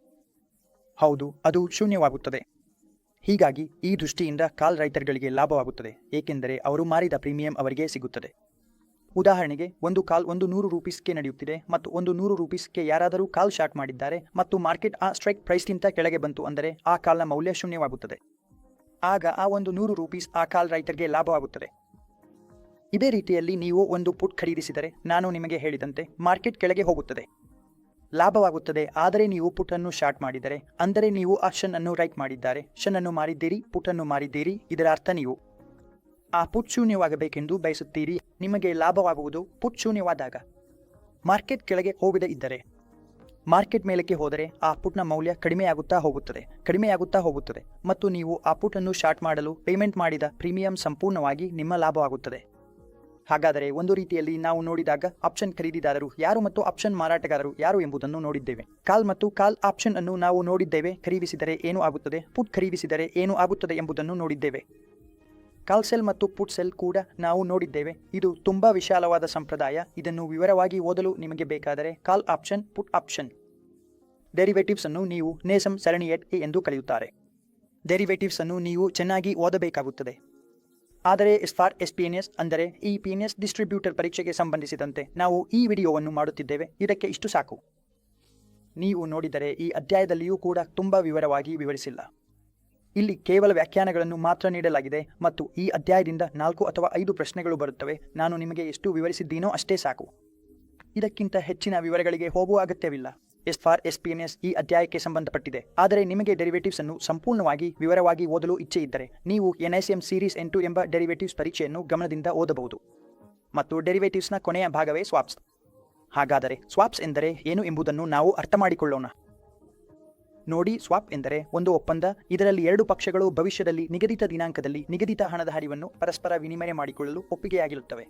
ಹೌದು, ಅದು ಶೂನ್ಯವಾಗುತ್ತದೆ. ಹೀಗಾಗಿ ಈ ದೃಷ್ಟಿಯಿಂದ ಕಾಲ್ ರೈತರುಗಳಿಗೆ ಲಾಭವಾಗುತ್ತದೆ, ಏಕೆಂದರೆ ಅವರು ಮಾರಿದ ಪ್ರೀಮಿಯಂ ಅವರಿಗೆ ಸಿಗುತ್ತದೆ. ಉದಾಹರಣೆಗೆ, ಒಂದು ಕಾಲ್ ಒಂದು ನೂರು ರೂಪೀಸ್ಗೆ ನಡೆಯುತ್ತಿದೆ ಮತ್ತು ಒಂದು ನೂರು ರೂಪೀಸ್ಗೆ ಯಾರಾದರೂ ಕಾಲ್ ಶಾರ್ಟ್ ಮಾಡಿದ್ದಾರೆ ಮತ್ತು ಮಾರ್ಕೆಟ್ ಆ ಸ್ಟ್ರೈಕ್ ಪ್ರೈಸ್ಗಿಂತ ಕೆಳಗೆ ಬಂತು ಅಂದರೆ ಆ ಕಾಲ್ನ ಮೌಲ್ಯ ಶೂನ್ಯವಾಗುತ್ತದೆ. ಆಗ ಆ ಒಂದು ನೂರು ರೂಪೀಸ್ ಆ ಕಾಲ್ ರೈತರಿಗೆ ಲಾಭವಾಗುತ್ತದೆ. ಇದೇ ರೀತಿಯಲ್ಲಿ ನೀವು ಒಂದು ಪುಟ್ ಖರೀದಿಸಿದರೆ ನಾನು ನಿಮಗೆ ಹೇಳಿದಂತೆ ಮಾರ್ಕೆಟ್ ಕೆಳಗೆ ಹೋಗುತ್ತದೆ. ಲಾಭವಾಗುತ್ತದೆ, ಆದರೆ ನೀವು ಪುಟನ್ನು ಶಾರ್ಟ್ ಮಾಡಿದರೆ, ಅಂದರೆ ನೀವು ಆ ಶನ್ ಅನ್ನು ರೈಟ್ ಮಾಡಿದ್ದಾರೆ. ಶನ್ ಅನ್ನು ಮಾರಿದ್ದೀರಿ ಪುಟನ್ನು ಮಾರಿದ್ದೀರಿ, ಇದರ ಅರ್ಥ ನೀವು ಆ ಪುಟ್ ಶೂನ್ಯವಾಗಬೇಕೆಂದು ಬಯಸುತ್ತೀರಿ. ನಿಮಗೆ ಲಾಭವಾಗುವುದು ಪುಟ್ ಶೂನ್ಯವಾದಾಗ ಮಾರ್ಕೆಟ್ ಕೆಳಗೆ ಹೋಗದೆ ಇದ್ದರೆ. ಮಾರ್ಕೆಟ್ ಮೇಲಕ್ಕೆ ಹೋದರೆ ಆ ಪುಟ್ನ ಮೌಲ್ಯ ಕಡಿಮೆಯಾಗುತ್ತಾ ಹೋಗುತ್ತದೆ. ಕಡಿಮೆಯಾಗುತ್ತಾ ಹೋಗುತ್ತದೆ. ಮತ್ತು ನೀವು ಆ ಪುಟನ್ನು ಶಾರ್ಟ್ ಮಾಡಲು ಪೇಮೆಂಟ್ ಮಾಡಿದ ಪ್ರೀಮಿಯಂ ಸಂಪೂರ್ಣವಾಗಿ ನಿಮ್ಮ ಲಾಭವಾಗುತ್ತದೆ. ಹಾಗಾದರೆ ಒಂದು ರೀತಿಯಲ್ಲಿ ನಾವು ನೋಡಿದಾಗ ಆಪ್ಷನ್ ಖರೀದಿದಾರರು ಯಾರು ಮತ್ತು ಆಪ್ಷನ್ ಮಾರಾಟಗಾರರು ಯಾರು ಎಂಬುದನ್ನು ನೋಡಿದ್ದೇವೆ. ಕಾಲ್ ಮತ್ತು ಕಾಲ್ ಆಪ್ಷನ್ ಅನ್ನು ನಾವು ನೋಡಿದ್ದೇವೆ. ಖರೀದಿಸಿದರೆ ಏನು ಆಗುತ್ತದೆ? ಪುಟ್ ಖರೀದಿಸಿದರೆ ಏನು ಆಗುತ್ತದೆ ಎಂಬುದನ್ನು ನೋಡಿದ್ದೇವೆ. ಕಾಲ್ ಸೆಲ್ ಮತ್ತು ಪುಟ್ ಸೆಲ್ ಕೂಡ ನಾವು ನೋಡಿದ್ದೇವೆ. ಇದು ತುಂಬಾ ವಿಶಾಲವಾದ ಸಂಪ್ರದಾಯ. ಇದನ್ನು ವಿವರವಾಗಿ ಓದಲು ನಿಮಗೆ ಬೇಕಾದರೆ call option, put option. Derivatives ಅನ್ನು ನೀವು ನೇಸಂ ಸರಣಿಯೆಟ್ ಎಂದು ಕರೆಯುತ್ತಾರೆ. ಡೆರಿವೇಟಿವ್ಸ್ ಅನ್ನು ನೀವು ಚೆನ್ನಾಗಿ ಓದಬೇಕಾಗುತ್ತದೆ. ಆದರೆ S for S P N S ಅಂದರೆ ಈ ಪಿ ಎನ್ ಎಸ್ ಡಿಸ್ಟ್ರಿಬ್ಯೂಟರ್ ಪರೀಕ್ಷೆಗೆ ಸಂಬಂಧಿಸಿದಂತೆ ನಾವು ಈ ವಿಡಿಯೋವನ್ನು ಮಾಡುತ್ತಿದ್ದೇವೆ. ಇದಕ್ಕೆ ಇಷ್ಟು ಸಾಕು. ನೀವು ನೋಡಿದರೆ ಈ ಅಧ್ಯಾಯದಲ್ಲಿಯೂ ಕೂಡ ತುಂಬಾ ವಿವರವಾಗಿ ವಿವರಿಸಿಲ್ಲ. ಇಲ್ಲಿ ಕೇವಲ ವ್ಯಾಖ್ಯಾನಗಳನ್ನು ಮಾತ್ರ ನೀಡಲಾಗಿದೆ ಮತ್ತು ಈ ಅಧ್ಯಾಯದಿಂದ ನಾಲ್ಕು ಅಥವಾ ಐದು ಪ್ರಶ್ನೆಗಳು ಬರುತ್ತವೆ. ನಾನು ನಿಮಗೆ ಎಷ್ಟು ವಿವರಿಸಿದ್ದೀನೋ ಅಷ್ಟೇ ಸಾಕು. ಇದಕ್ಕಿಂತ ಹೆಚ್ಚಿನ ವಿವರಗಳಿಗೆ ಹೋಗುವ ಅಗತ್ಯವಿಲ್ಲ. S for S P N S ಈ ಅಧ್ಯಾಯಕ್ಕೆ ಸಂಬಂಧಪಟ್ಟಿದೆ. ಆದರೆ ನಿಮಗೆ ಡೆರಿವೇಟಿವ್ಸ್ ಅನ್ನು ಸಂಪೂರ್ಣವಾಗಿ, ವಿವರವಾಗಿ ಓದಲು ಇಚ್ಛೆ ಇದ್ದರೆ ನೀವು ಎನ್ ಎಸ್ ಎಂ ಸೀರೀಸ್ ಎಂಟು ಎಂಬ ಡೆರಿವೇಟಿವ್ಸ್ ಪರೀಕ್ಷೆಯನ್ನು ಗಮನದಿಂದ ಓದಬಹುದು. ಮತ್ತು ಡೆರಿವೇಟಿವ್ಸ್ನ ಕೊನೆಯ ಭಾಗವೇ ಸ್ವಾಪ್ಸ್ ಹಾಗಾದರೆ ಸ್ವಾಪ್ಸ್ ಎಂದರೆ ಏನು ಎಂಬುದನ್ನು ನಾವು ಅರ್ಥ ಮಾಡಿಕೊಳ್ಳೋಣ ನೋಡಿ, ಸ್ವಾಪ್ ಎಂದರೆ ಒಂದು ಒಪ್ಪಂದ. ಇದರಲ್ಲಿ ಎರಡು ಪಕ್ಷಗಳು ಭವಿಷ್ಯದಲ್ಲಿ ನಿಗದಿತ ದಿನಾಂಕದಲ್ಲಿ ನಿಗದಿತ ಹಣದ ಹರಿವನ್ನು ಪರಸ್ಪರ ವಿನಿಮಯ ಮಾಡಿಕೊಳ್ಳಲು ಒಪ್ಪಿಗೆಯಾಗಿರುತ್ತವೆ.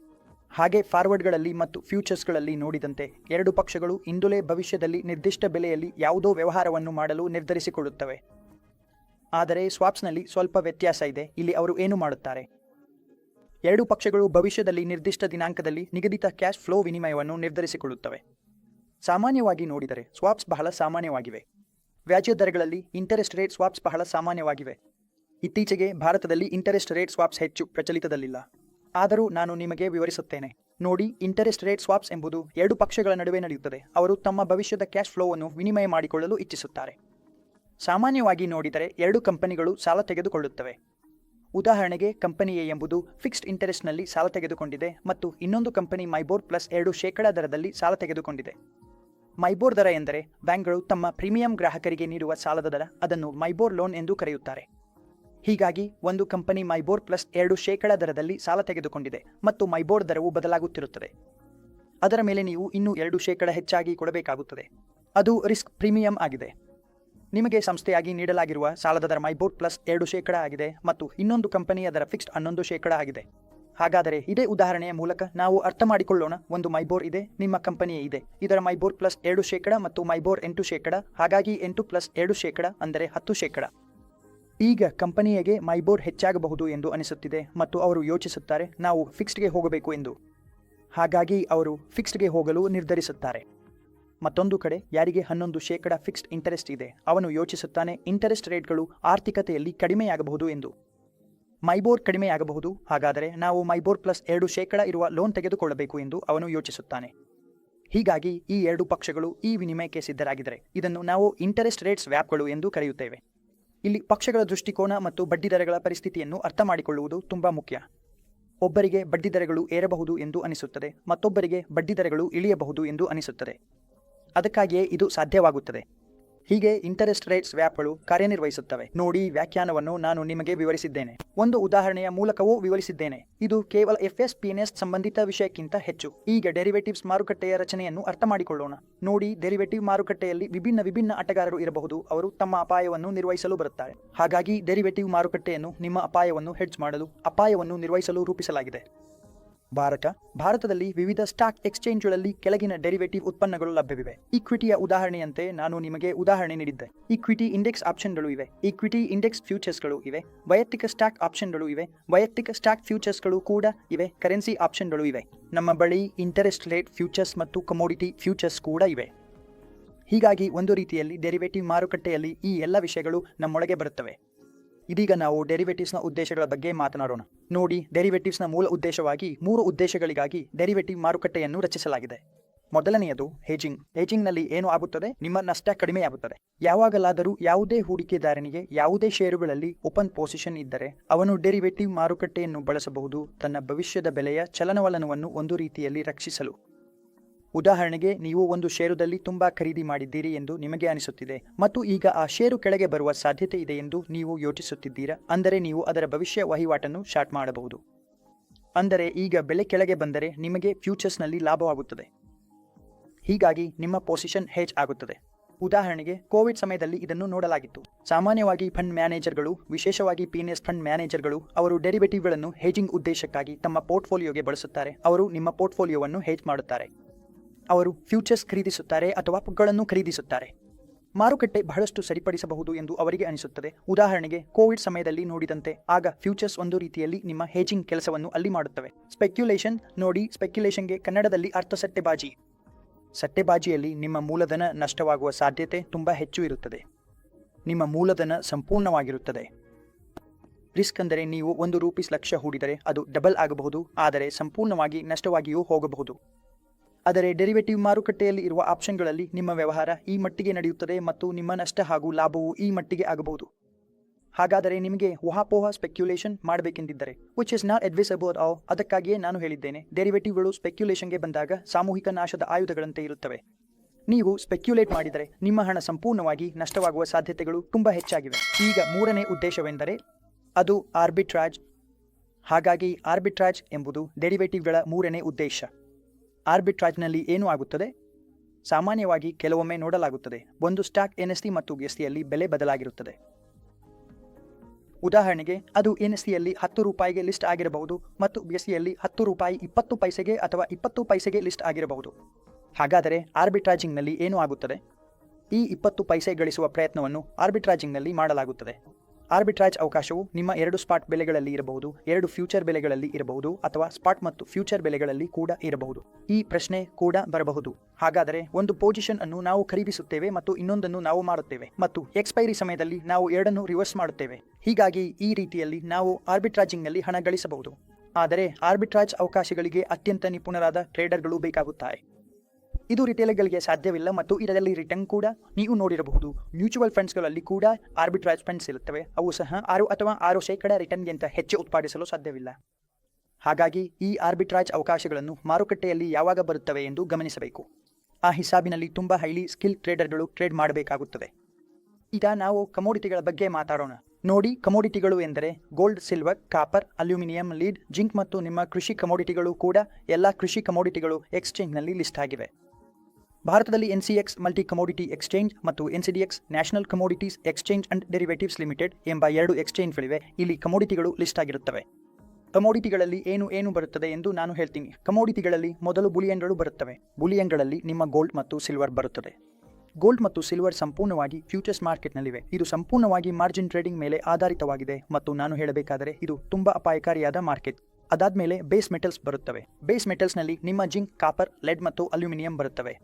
ಹಾಗೆ ಫಾರ್ವರ್ಡ್ಗಳಲ್ಲಿ ಮತ್ತು ಫ್ಯೂಚರ್ಸ್ಗಳಲ್ಲಿ ನೋಡಿದಂತೆ ಎರಡು ಪಕ್ಷಗಳು ಇಂದುಲೇ ಭವಿಷ್ಯದಲ್ಲಿ ನಿರ್ದಿಷ್ಟ ಬೆಲೆಯಲ್ಲಿ ಯಾವುದೋ ವ್ಯವಹಾರವನ್ನು ಮಾಡಲು ನಿರ್ಧರಿಸಿಕೊಳ್ಳುತ್ತವೆ. ಆದರೆ ಸ್ವಾಪ್ಸ್ನಲ್ಲಿ ಸ್ವಲ್ಪ ವ್ಯತ್ಯಾಸ ಇದೆ. ಇಲ್ಲಿ ಅವರು ಏನು ಮಾಡುತ್ತಾರೆ? ಎರಡು ಪಕ್ಷಗಳು ಭವಿಷ್ಯದಲ್ಲಿ ನಿರ್ದಿಷ್ಟ ದಿನಾಂಕದಲ್ಲಿ ನಿಗದಿತ ಕ್ಯಾಶ್ ಫ್ಲೋ ವಿನಿಮಯವನ್ನು ನಿರ್ಧರಿಸಿಕೊಳ್ಳುತ್ತವೆ. ಸಾಮಾನ್ಯವಾಗಿ ನೋಡಿದರೆ ಸ್ವಾಪ್ಸ್ ಬಹಳ ಸಾಮಾನ್ಯವಾಗಿವೆ. ವ್ಯಾಜ್ಯ ದರಗಳಲ್ಲಿ ಇಂಟರೆಸ್ಟ್ ರೇಟ್ ಸ್ವಾಪ್ಸ್ ಬಹಳ ಸಾಮಾನ್ಯವಾಗಿವೆ. ಇತ್ತೀಚೆಗೆ ಭಾರತದಲ್ಲಿ ಇಂಟರೆಸ್ಟ್ ರೇಟ್ ಸ್ವಾಪ್ಸ್ ಹೆಚ್ಚು ಪ್ರಚಲಿತದಲ್ಲಿಲ್ಲ. ಆದರೂ ನಾನು ನಿಮಗೆ ವಿವರಿಸುತ್ತೇನೆ. ನೋಡಿ ಇಂಟರೆಸ್ಟ್ ರೇಟ್ ಸ್ವಾಪ್ಸ್ ಎಂಬುದು ಎರಡು ಪಕ್ಷಗಳ ನಡುವೆ ನಡೆಯುತ್ತದೆ. ಅವರು ತಮ್ಮ ಭವಿಷ್ಯದ ಕ್ಯಾಶ್ ಫ್ಲೋವನ್ನು ವಿನಿಮಯ ಮಾಡಿಕೊಳ್ಳಲು ಇಚ್ಛಿಸುತ್ತಾರೆ. ಸಾಮಾನ್ಯವಾಗಿ ನೋಡಿದರೆ ಎರಡು ಕಂಪನಿಗಳು ಸಾಲ ತೆಗೆದುಕೊಳ್ಳುತ್ತವೆ. ಉದಾಹರಣೆಗೆ, ಕಂಪನಿ ಎ ಎಂಬುದು ಫಿಕ್ಸ್ಡ್ ಇಂಟರೆಸ್ಟ್ನಲ್ಲಿ ಸಾಲ ತೆಗೆದುಕೊಂಡಿದೆ ಮತ್ತು ಇನ್ನೊಂದು ಕಂಪನಿ ಮೈಬೋರ್ ಪ್ಲಸ್ ಎರಡು ಶೇಕಡಾ ದರದಲ್ಲಿ ಸಾಲ ತೆಗೆದುಕೊಂಡಿದೆ. ಮೈಬೋರ್ ದರ ಎಂದರೆ ಬ್ಯಾಂಕ್ಗಳು ತಮ್ಮ ಪ್ರೀಮಿಯಂ ಗ್ರಾಹಕರಿಗೆ ನೀಡುವ ಸಾಲದ ದರ, ಅದನ್ನು ಮೈಬೋರ್ ಲೋನ್ ಎಂದು ಕರೆಯುತ್ತಾರೆ. ಹೀಗಾಗಿ ಒಂದು ಕಂಪನಿ ಮೈಬೋರ್ ಪ್ಲಸ್ ಎರಡು ಶೇಕಡ ದರದಲ್ಲಿ ಸಾಲ ತೆಗೆದುಕೊಂಡಿದೆ ಮತ್ತು ಮೈಬೋರ್ ದರವು ಬದಲಾಗುತ್ತಿರುತ್ತದೆ. ಅದರ ಮೇಲೆ ನೀವು ಇನ್ನೂ ಎರಡು ಶೇಕಡ ಹೆಚ್ಚಾಗಿ ಕೊಡಬೇಕಾಗುತ್ತದೆ. ಅದು ರಿಸ್ಕ್ ಪ್ರೀಮಿಯಂ ಆಗಿದೆ. ನಿಮಗೆ ಸಂಸ್ಥೆಯಾಗಿ ನೀಡಲಾಗಿರುವ ಸಾಲದ ದರ ಮೈಬೋರ್ ಪ್ಲಸ್ ಎರಡು ಶೇಕಡ ಆಗಿದೆ ಮತ್ತು ಇನ್ನೊಂದು ಕಂಪನಿ ಅದರ ಫಿಕ್ಸ್ಡ್ ಹನ್ನೊಂದು ಶೇಕಡ ಆಗಿದೆ. ಹಾಗಾದರೆ ಇದೇ ಉದಾಹರಣೆಯ ಮೂಲಕ ನಾವು ಅರ್ಥ ಮಾಡಿಕೊಳ್ಳೋಣ ಒಂದು ಮೈಬೋರ್ ಇದೆ, ನಿಮ್ಮ ಕಂಪನಿಯೇ ಇದೆ. ಇದರ ಮೈಬೋರ್ ಪ್ಲಸ್ ಎರಡು ಶೇಕಡ ಮತ್ತು ಮೈಬೋರ್ ಎಂಟು ಶೇಕಡ, ಹಾಗಾಗಿ ಎಂಟು ಪ್ಲಸ್ ಎರಡು ಶೇಕಡ ಅಂದರೆ ಹತ್ತು ಶೇಕಡ. ಈಗ ಕಂಪನಿಯಗೆ ಮೈಬೋರ್ ಹೆಚ್ಚಾಗಬಹುದು ಎಂದು ಅನಿಸುತ್ತಿದೆ ಮತ್ತು ಅವರು ಯೋಚಿಸುತ್ತಾರೆ, ನಾವು ಫಿಕ್ಸ್ಡ್ಗೆ ಹೋಗಬೇಕು ಎಂದು. ಹಾಗಾಗಿ ಅವರು ಫಿಕ್ಸ್ಡ್ಗೆ ಹೋಗಲು ನಿರ್ಧರಿಸುತ್ತಾರೆ. ಮತ್ತೊಂದು ಕಡೆ, ಯಾರಿಗೆ ಹನ್ನೊಂದು ಶೇಕಡ ಫಿಕ್ಸ್ಡ್ ಇಂಟರೆಸ್ಟ್ ಇದೆ, ಅವನು ಯೋಚಿಸುತ್ತಾನೆ, ಇಂಟರೆಸ್ಟ್ ರೇಟ್ಗಳು ಆರ್ಥಿಕತೆಯಲ್ಲಿ ಕಡಿಮೆಯಾಗಬಹುದು ಎಂದು. ಮೈಬೋರ್ ಕಡಿಮೆಯಾಗಬಹುದು ಹಾಗಾದರೆ ನಾವು ಮೈಬೋರ್ ಪ್ಲಸ್ ಎರಡು ಶೇಕಡ ಇರುವ ಲೋನ್ ತೆಗೆದುಕೊಳ್ಳಬೇಕು ಎಂದು ಅವನು ಯೋಚಿಸುತ್ತಾನೆ. ಹೀಗಾಗಿ ಈ ಎರಡು ಪಕ್ಷಗಳು ಈ ವಿನಿಮಯಕ್ಕೆ ಸಿದ್ಧರಾಗಿದ್ದರೆ ಇದನ್ನು ನಾವು ಇಂಟರೆಸ್ಟ್ ರೇಟ್ಸ್ ವ್ಯಾಪ್ಗಳು ಎಂದು ಕರೆಯುತ್ತೇವೆ. ಇಲ್ಲಿ ಪಕ್ಷಗಳ ದೃಷ್ಟಿಕೋನ ಮತ್ತು ಬಡ್ಡಿದರಗಳ ಪರಿಸ್ಥಿತಿಯನ್ನು ಅರ್ಥ ಮಾಡಿಕೊಳ್ಳುವುದು ತುಂಬಾ ಮುಖ್ಯ. ಒಬ್ಬರಿಗೆ ಬಡ್ಡಿದರಗಳು ಏರಬಹುದು ಎಂದು ಅನಿಸುತ್ತದೆ, ಮತ್ತೊಬ್ಬರಿಗೆ ಬಡ್ಡಿದರಗಳು ಇಳಿಯಬಹುದು ಎಂದು ಅನಿಸುತ್ತದೆ. ಅದಕ್ಕಾಗಿಯೇ ಇದು ಸಾಧ್ಯವಾಗುತ್ತದೆ. ಹೀಗೆ ಇಂಟರೆಸ್ಟ್ ರೇಟ್ಸ್ ವ್ಯಾಪ್ಗಳು ಕಾರ್ಯನಿರ್ವಹಿಸುತ್ತವೆ. ನೋಡಿ ವ್ಯಾಖ್ಯಾನವನ್ನು ನಾನು ನಿಮಗೆ ವಿವರಿಸಿದ್ದೇನೆ. ಒಂದು ಉದಾಹರಣೆಯ ಮೂಲಕವೂ ವಿವರಿಸಿದ್ದೇನೆ. ಇದು ಕೇವಲ ಎಫ್ ಎಸ್ ಪಿಎನ್ಎಸ್ ಸಂಬಂಧಿತ ವಿಷಯಕ್ಕಿಂತ ಹೆಚ್ಚು. ಈಗ ಡೆರಿವೇಟಿವ್ಸ್ ಮಾರುಕಟ್ಟೆಯ ರಚನೆಯನ್ನು ಅರ್ಥ ಮಾಡಿಕೊಳ್ಳೋಣ. ನೋಡಿ ಡೆರಿವೇಟಿವ್ ಮಾರುಕಟ್ಟೆಯಲ್ಲಿ ವಿಭಿನ್ನ ವಿಭಿನ್ನ ಆಟಗಾರರು ಇರಬಹುದು. ಅವರು ತಮ್ಮ ಅಪಾಯವನ್ನು ನಿರ್ವಹಿಸಲು ಬರುತ್ತಾರೆ. ಹಾಗಾಗಿ ಡೆರಿವೇಟಿವ್ ಮಾರುಕಟ್ಟೆಯನ್ನು ನಿಮ್ಮ ಅಪಾಯವನ್ನು ಹೆಡ್ಜ್ ಮಾಡಲು ಅಪಾಯವನ್ನು ನಿರ್ವಹಿಸಲು ರೂಪಿಸಲಾಗಿದೆ. ಭಾರತ, ಭಾರತದಲ್ಲಿ ವಿವಿಧ ಸ್ಟಾಕ್ ಎಕ್ಸ್ಚೇಂಜ್ಗಳಲ್ಲಿ ಕೆಳಗಿನ ಡೆರಿವೇಟಿವ್ ಉತ್ಪನ್ನಗಳು ಲಭ್ಯವಿವೆ. ಈಕ್ವಿಟಿಯ ಉದಾಹರಣೆಯಂತೆ ನಾನು ನಿಮಗೆ ಉದಾಹರಣೆ ನೀಡಿದ್ದೆ. ಈಕ್ವಿಟಿ ಇಂಡೆಕ್ಸ್ ಆಪ್ಷನ್ಗಳು ಇವೆ. ಈಕ್ವಿಟಿ ಇಂಡೆಕ್ಸ್ ಫ್ಯೂಚರ್ಸ್ಗಳು ಇವೆ. ವೈಯಕ್ತಿಕ ಸ್ಟಾಕ್ ಆಪ್ಷನ್ಗಳು ಇವೆ. ವೈಯಕ್ತಿಕ ಸ್ಟಾಕ್ ಫ್ಯೂಚರ್ಸ್ಗಳು ಕೂಡ ಇವೆ. ಕರೆನ್ಸಿ ಆಪ್ಷನ್ಗಳು ಇವೆ. ನಮ್ಮ ಬಳಿ ಇಂಟರೆಸ್ಟ್ ರೇಟ್ ಫ್ಯೂಚರ್ಸ್ ಮತ್ತು ಕಮೋಡಿಟಿ ಫ್ಯೂಚರ್ಸ್ ಕೂಡ ಇವೆ. ಹೀಗಾಗಿ ಒಂದು ರೀತಿಯಲ್ಲಿ ಡೆರಿವೇಟಿವ್ ಮಾರುಕಟ್ಟೆಯಲ್ಲಿ ಈ ಎಲ್ಲ ವಿಷಯಗಳು ನಮ್ಮೊಳಗೆ ಬರುತ್ತವೆ. ಇದೀಗ ನಾವು ಡೆರಿವೇಟಿವ್ಸ್ನ ಉದ್ದೇಶಗಳ ಬಗ್ಗೆ ಮಾತನಾಡೋಣ. ನೋಡಿ ಡೆರಿವೇಟಿವ್ಸ್ನ ಮೂಲ ಉದ್ದೇಶವಾಗಿ ಮೂರು ಉದ್ದೇಶಗಳಿಗಾಗಿ ಡೆರಿವೇಟಿವ್ ಮಾರುಕಟ್ಟೆಯನ್ನು ರಚಿಸಲಾಗಿದೆ. ಮೊದಲನೆಯದು ಹೇಜಿಂಗ್ ಹೇಜಿಂಗ್ನಲ್ಲಿ ಏನು ಆಗುತ್ತದೆ? ನಿಮ್ಮ ನಷ್ಟ ಕಡಿಮೆಯಾಗುತ್ತದೆ. ಯಾವಾಗಲಾದರೂ ಯಾವುದೇ ಹೂಡಿಕೆದಾರನಿಗೆ ಯಾವುದೇ ಷೇರುಗಳಲ್ಲಿ ಓಪನ್ ಪೊಸಿಷನ್ ಇದ್ದರೆ ಅವನು ಡೆರಿವೇಟಿವ್ ಮಾರುಕಟ್ಟೆಯನ್ನು ಬಳಸಬಹುದು. ತನ್ನ ಭವಿಷ್ಯದ ಬೆಲೆಯ ಚಲನವಲನವನ್ನು ಒಂದು ರೀತಿಯಲ್ಲಿ ರಕ್ಷಿಸಲು. ಉದಾಹರಣೆಗೆ, ನೀವು ಒಂದು ಷೇರುದಲ್ಲಿ ತುಂಬಾ ಖರೀದಿ ಮಾಡಿದ್ದೀರಿ ಎಂದು ನಿಮಗೆ ಅನಿಸುತ್ತಿದೆ ಮತ್ತು ಈಗ ಆ ಷೇರು ಕೆಳಗೆ ಬರುವ ಸಾಧ್ಯತೆ ಇದೆ ಎಂದು ನೀವು ಯೋಚಿಸುತ್ತಿದ್ದೀರಾ? ಅಂದರೆ ನೀವು ಅದರ ಭವಿಷ್ಯ ವಹಿವಾಟನ್ನು ಶಾರ್ಟ್ ಮಾಡಬಹುದು. ಅಂದರೆ ಈಗ ಬೆಲೆ ಕೆಳಗೆ ಬಂದರೆ ನಿಮಗೆ ಫ್ಯೂಚರ್ಸ್ನಲ್ಲಿ ಲಾಭವಾಗುತ್ತದೆ. ಹೀಗಾಗಿ ನಿಮ್ಮ ಪೊಸಿಷನ್ ಹೆಚ್ ಆಗುತ್ತದೆ. ಉದಾಹರಣೆಗೆ, ಕೋವಿಡ್ ಸಮಯದಲ್ಲಿ ಇದನ್ನು ನೋಡಲಾಗಿತ್ತು. ಸಾಮಾನ್ಯವಾಗಿ ಫಂಡ್ ಮ್ಯಾನೇಜರ್ಗಳು, ವಿಶೇಷವಾಗಿ ಪಿಎನ್ಎಸ್ ಫಂಡ್ ಮ್ಯಾನೇಜರ್ಗಳು, ಅವರು ಡೆರಿವೇಟಿವ್ಗಳನ್ನು ಹೇಜಿಂಗ್ ಉದ್ದೇಶಕ್ಕಾಗಿ ತಮ್ಮ ಪೋರ್ಟ್ಫೋಲಿಯೋಗೆ ಬಳಸುತ್ತಾರೆ. ಅವರು ನಿಮ್ಮ ಪೋರ್ಟ್ಫೋಲಿಯೋವನ್ನು ಹೇಜ್ ಮಾಡುತ್ತಾರೆ. ಅವರು ಫ್ಯೂಚರ್ಸ್ ಖರೀದಿಸುತ್ತಾರೆ ಅಥವಾ ಪುಗ್ಗಳನ್ನು ಖರೀದಿಸುತ್ತಾರೆ. ಮಾರುಕಟ್ಟೆ ಬಹಳಷ್ಟು ಸರಿಪಡಿಸಬಹುದು ಎಂದು ಅವರಿಗೆ ಅನಿಸುತ್ತದೆ. ಉದಾಹರಣೆಗೆ, ಕೋವಿಡ್ ಸಮಯದಲ್ಲಿ ನೋಡಿದಂತೆ ಆಗ ಫ್ಯೂಚರ್ಸ್ ಒಂದು ರೀತಿಯಲ್ಲಿ ನಿಮ್ಮ ಹೇಜಿಂಗ್ ಕೆಲಸವನ್ನು ಅಲ್ಲಿ ಮಾಡುತ್ತವೆ. ಸ್ಪೆಕ್ಯುಲೇಷನ್ ನೋಡಿ, ಸ್ಪೆಕ್ಯುಲೇಷನ್ಗೆ ಕನ್ನಡದಲ್ಲಿ ಅರ್ಥ ಸಟ್ಟೆಬಾಜಿ ಸಟ್ಟೆಬಾಜಿಯಲ್ಲಿ ನಿಮ್ಮ ಮೂಲಧನ ನಷ್ಟವಾಗುವ ಸಾಧ್ಯತೆ ತುಂಬ ಹೆಚ್ಚು ಇರುತ್ತದೆ. ನಿಮ್ಮ ಮೂಲಧನ ಸಂಪೂರ್ಣವಾಗಿರುತ್ತದೆ. ರಿಸ್ಕ್ ಅಂದರೆ ನೀವು ಒಂದು ರೂಪೀಸ್ ಲಕ್ಷ ಹೂಡಿದರೆ ಅದು ಡಬಲ್ ಆಗಬಹುದು, ಆದರೆ ಸಂಪೂರ್ಣವಾಗಿ ನಷ್ಟವಾಗಿಯೂ ಹೋಗಬಹುದು. ಆದರೆ ಡೆರಿವೇಟಿವ್ ಮಾರುಕಟ್ಟೆಯಲ್ಲಿ ಇರುವ ಆಪ್ಷನ್ಗಳಲ್ಲಿ ನಿಮ್ಮ ವ್ಯವಹಾರ ಈ ಮಟ್ಟಿಗೆ ನಡೆಯುತ್ತದೆ ಮತ್ತು ನಿಮ್ಮ ನಷ್ಟ ಹಾಗೂ ಲಾಭವು ಈ ಮಟ್ಟಿಗೆ ಆಗಬಹುದು. ಹಾಗಾದರೆ ನಿಮಗೆ ಊಹಾಪೋಹ ಸ್ಪೆಕ್ಯುಲೇಷನ್ ಮಾಡಬೇಕೆಂದಿದ್ದರೆ ವಿಚ್ ಇಸ್ ನಾಟ್ ಅಡ್ವಿಸಬಲ್ ಆವ್ ಅದಕ್ಕಾಗಿಯೇ ನಾನು ಹೇಳಿದ್ದೇನೆ ಡೆರಿವೇಟಿವ್ಗಳು ಸ್ಪೆಕ್ಯುಲೇಷನ್ಗೆ ಬಂದಾಗ ಸಾಮೂಹಿಕ ನಾಶದ ಆಯುಧಗಳಂತೆ ಇರುತ್ತವೆ. ನೀವು ಸ್ಪೆಕ್ಯುಲೇಟ್ ಮಾಡಿದರೆ ನಿಮ್ಮ ಹಣ ಸಂಪೂರ್ಣವಾಗಿ ನಷ್ಟವಾಗುವ ಸಾಧ್ಯತೆಗಳು ತುಂಬ ಹೆಚ್ಚಾಗಿವೆ. ಈಗ ಮೂರನೇ ಉದ್ದೇಶವೆಂದರೆ, ಅದು ಆರ್ಬಿಟ್ರಾಜ್ ಹಾಗಾಗಿ ಆರ್ಬಿಟ್ರಾಜ್ ಎಂಬುದು ಡೆರಿವೇಟಿವ್ಗಳ ಮೂರನೇ ಉದ್ದೇಶ. ಆರ್ಬಿಟ್ರಾಜ್ನಲ್ಲಿ ಏನು ಆಗುತ್ತದೆ? ಸಾಮಾನ್ಯವಾಗಿ ಕೆಲವೊಮ್ಮೆ ನೋಡಲಾಗುತ್ತದೆ. ಒಂದು ಸ್ಟಾಕ್ ಎನ್ಎಸ್ಸಿ ಮತ್ತು ಎಸ್ಟಿಯಲ್ಲಿ ಬೆಲೆ ಬದಲಾಗಿರುತ್ತದೆ. ಉದಾಹರಣೆಗೆ, ಅದು ಎನ್ಎಸ್ಟಿಯಲ್ಲಿ ಹತ್ತು ರೂಪಾಯಿಗೆ ಲಿಸ್ಟ್ ಆಗಿರಬಹುದು ಮತ್ತು ಬಿಎಸ್ಸಿಯಲ್ಲಿ ಹತ್ತು ರೂಪಾಯಿ ಇಪ್ಪತ್ತು ಪೈಸೆಗೆ ಅಥವಾ ಇಪ್ಪತ್ತು ಪೈಸೆಗೆ ಲಿಸ್ಟ್ ಆಗಿರಬಹುದು. ಹಾಗಾದರೆ ಆರ್ಬಿಟ್ರಾಜಿಂಗ್ನಲ್ಲಿ ಏನು ಆಗುತ್ತದೆ? ಈ ಇಪ್ಪತ್ತು ಪೈಸೆ ಗಳಿಸುವ ಪ್ರಯತ್ನವನ್ನು ಆರ್ಬಿಟ್ರಾಜಿಂಗ್ನಲ್ಲಿ ಮಾಡಲಾಗುತ್ತದೆ. ಆರ್ಬಿಟ್ರಾಜ್ ಅವಕಾಶವು ನಿಮ್ಮ ಎರಡು ಸ್ಪಾಟ್ ಬೆಲೆಗಳಲ್ಲಿ ಇರಬಹುದು, ಎರಡು ಫ್ಯೂಚರ್ ಬೆಲೆಗಳಲ್ಲಿ ಇರಬಹುದು ಅಥವಾ ಸ್ಪಾಟ್ ಮತ್ತು ಫ್ಯೂಚರ್ ಬೆಲೆಗಳಲ್ಲಿ ಕೂಡ ಇರಬಹುದು. ಈ ಪ್ರಶ್ನೆ ಕೂಡ ಬರಬಹುದು. ಹಾಗಾದರೆ ಒಂದು ಪೊಸಿಷನ್ ಅನ್ನು ನಾವು ಖರೀದಿಸುತ್ತೇವೆ ಮತ್ತು ಇನ್ನೊಂದನ್ನು ನಾವು ಮಾಡುತ್ತೇವೆ ಮತ್ತು ಎಕ್ಸ್ಪೈರಿ ಸಮಯದಲ್ಲಿ ನಾವು ಎರಡನ್ನು ರಿವರ್ಸ್ ಮಾಡುತ್ತೇವೆ. ಹೀಗಾಗಿ ಈ ರೀತಿಯಲ್ಲಿ ನಾವು ಆರ್ಬಿಟ್ರಾಜಿಂಗ್ನಲ್ಲಿ ಹಣ ಗಳಿಸಬಹುದು. ಆದರೆ ಆರ್ಬಿಟ್ರಾಜ್ ಅವಕಾಶಗಳಿಗೆ ಅತ್ಯಂತ ನಿಪುಣರಾದ ಟ್ರೇಡರ್ಗಳು ಬೇಕಾಗುತ್ತಾರೆ. ಇದು ರಿಟೇಲರ್ಗಳಿಗೆ ಸಾಧ್ಯವಿಲ್ಲ ಮತ್ತು ಇದರಲ್ಲಿ ರಿಟರ್ನ್ ಕೂಡ ನೀವು ನೋಡಿರಬಹುದು. ಮ್ಯೂಚುವಲ್ ಫಂಡ್ಸ್ಗಳಲ್ಲಿ ಕೂಡ ಆರ್ಬಿಟ್ರಾಜ್ ಫಂಡ್ಸ್ ಇರುತ್ತವೆ. ಅವು ಸಹ ಆರು ಅಥವಾ ಆರು ಶೇಕಡ ರಿಟರ್ನ್ಗಿಂತ ಹೆಚ್ಚು ಉತ್ಪಾದಿಸಲು ಸಾಧ್ಯವಿಲ್ಲ. ಹಾಗಾಗಿ ಈ ಆರ್ಬಿಟ್ರಾಜ್ ಅವಕಾಶಗಳನ್ನು ಮಾರುಕಟ್ಟೆಯಲ್ಲಿ ಯಾವಾಗ ಬರುತ್ತವೆ ಎಂದು ಗಮನಿಸಬೇಕು. ಆ ಹಿಸಾಬಿನಲ್ಲಿ ತುಂಬ ಹೈಲಿ ಸ್ಕಿಲ್ ಟ್ರೇಡರ್ಗಳು ಟ್ರೇಡ್ ಮಾಡಬೇಕಾಗುತ್ತದೆ. ಈಗ ನಾವು ಕಮೋಡಿಟಿಗಳ ಬಗ್ಗೆ ಮಾತಾಡೋಣ. ನೋಡಿ ಕಮೋಡಿಟಿಗಳು ಎಂದರೆ gold, silver, copper, aluminium, lead, zinc ಮತ್ತು ನಿಮ್ಮ ಕೃಷಿ ಕಮೋಡಿಟಿಗಳು ಕೂಡ ಎಲ್ಲ ಕೃಷಿ ಕಮೋಡಿಟಿಗಳು ಎಕ್ಸ್ಚೇಂಜ್ನಲ್ಲಿ ಲಿಸ್ಟ್ ಆಗಿವೆ. ಭಾರತದಲ್ಲಿ ಎನ್ಸಿಎಕ್ಸ್ ಮಲ್ಟಿ ಕಮೋಡಿಟಿ ಎಕ್ಸ್ಚೇಂಜ್ ಮತ್ತು NCDEX National Commodities Exchange and Derivatives Limited ಎಂಬ ಎರಡು ಎಕ್ಸ್ಚೇಂಜ್ಗಳಿವೆ. ಇಲ್ಲಿ ಕಮೋಡಿಟಿಗಳು ಲಿಸ್ಟ್ ಆಗಿರುತ್ತವೆ. ಕಮೋಡಿಟಿಗಳಲ್ಲಿ ಏನು ಏನು ಬರುತ್ತದೆ ಎಂದು ನಾನು ಹೇಳ್ತೀನಿ. ಕಮೋಡಿಟಿಗಳಲ್ಲಿ ಮೊದಲು ಬುಲಿಯನ್ಗಳು ಬರುತ್ತವೆ. ಬುಲಿಯನ್ಗಳಲ್ಲಿ ನಿಮ್ಮ ಗೋಲ್ಡ್ ಮತ್ತು ಸಿಲ್ವರ್ ಬರುತ್ತದೆ. ಗೋಲ್ಡ್ ಮತ್ತು ಸಿಲ್ವರ್ ಸಂಪೂರ್ಣವಾಗಿ ಫ್ಯೂಚರ್ಸ್ ಮಾರ್ಕೆಟ್ನಲ್ಲಿವೆ. ಇದು ಸಂಪೂರ್ಣವಾಗಿ ಮಾರ್ಜಿನ್ ಟ್ರೇಡಿಂಗ್ ಮೇಲೆ ಆಧಾರಿತವಾಗಿದೆ ಮತ್ತು ನಾನು ಹೇಳಬೇಕಾದರೆ ಇದು ತುಂಬಾ ಅಪಾಯಕಾರಿಯಾದ ಮಾರ್ಕೆಟ್. ಅದಾದ ಮೇಲೆ ಬೇಸ್ ಮೆಟಲ್ಸ್ ಬರುತ್ತವೆ. ಬೇಸ್ ಮೆಟಲ್ಸ್ನಲ್ಲಿ ನಿಮ್ಮ ಜಿಂಕ್, ಕಾಪರ್, ಲೆಡ್ ಮತ್ತು ಅಲ್ಯೂಮಿನಿಯಂ ಬರುತ್ತವೆ.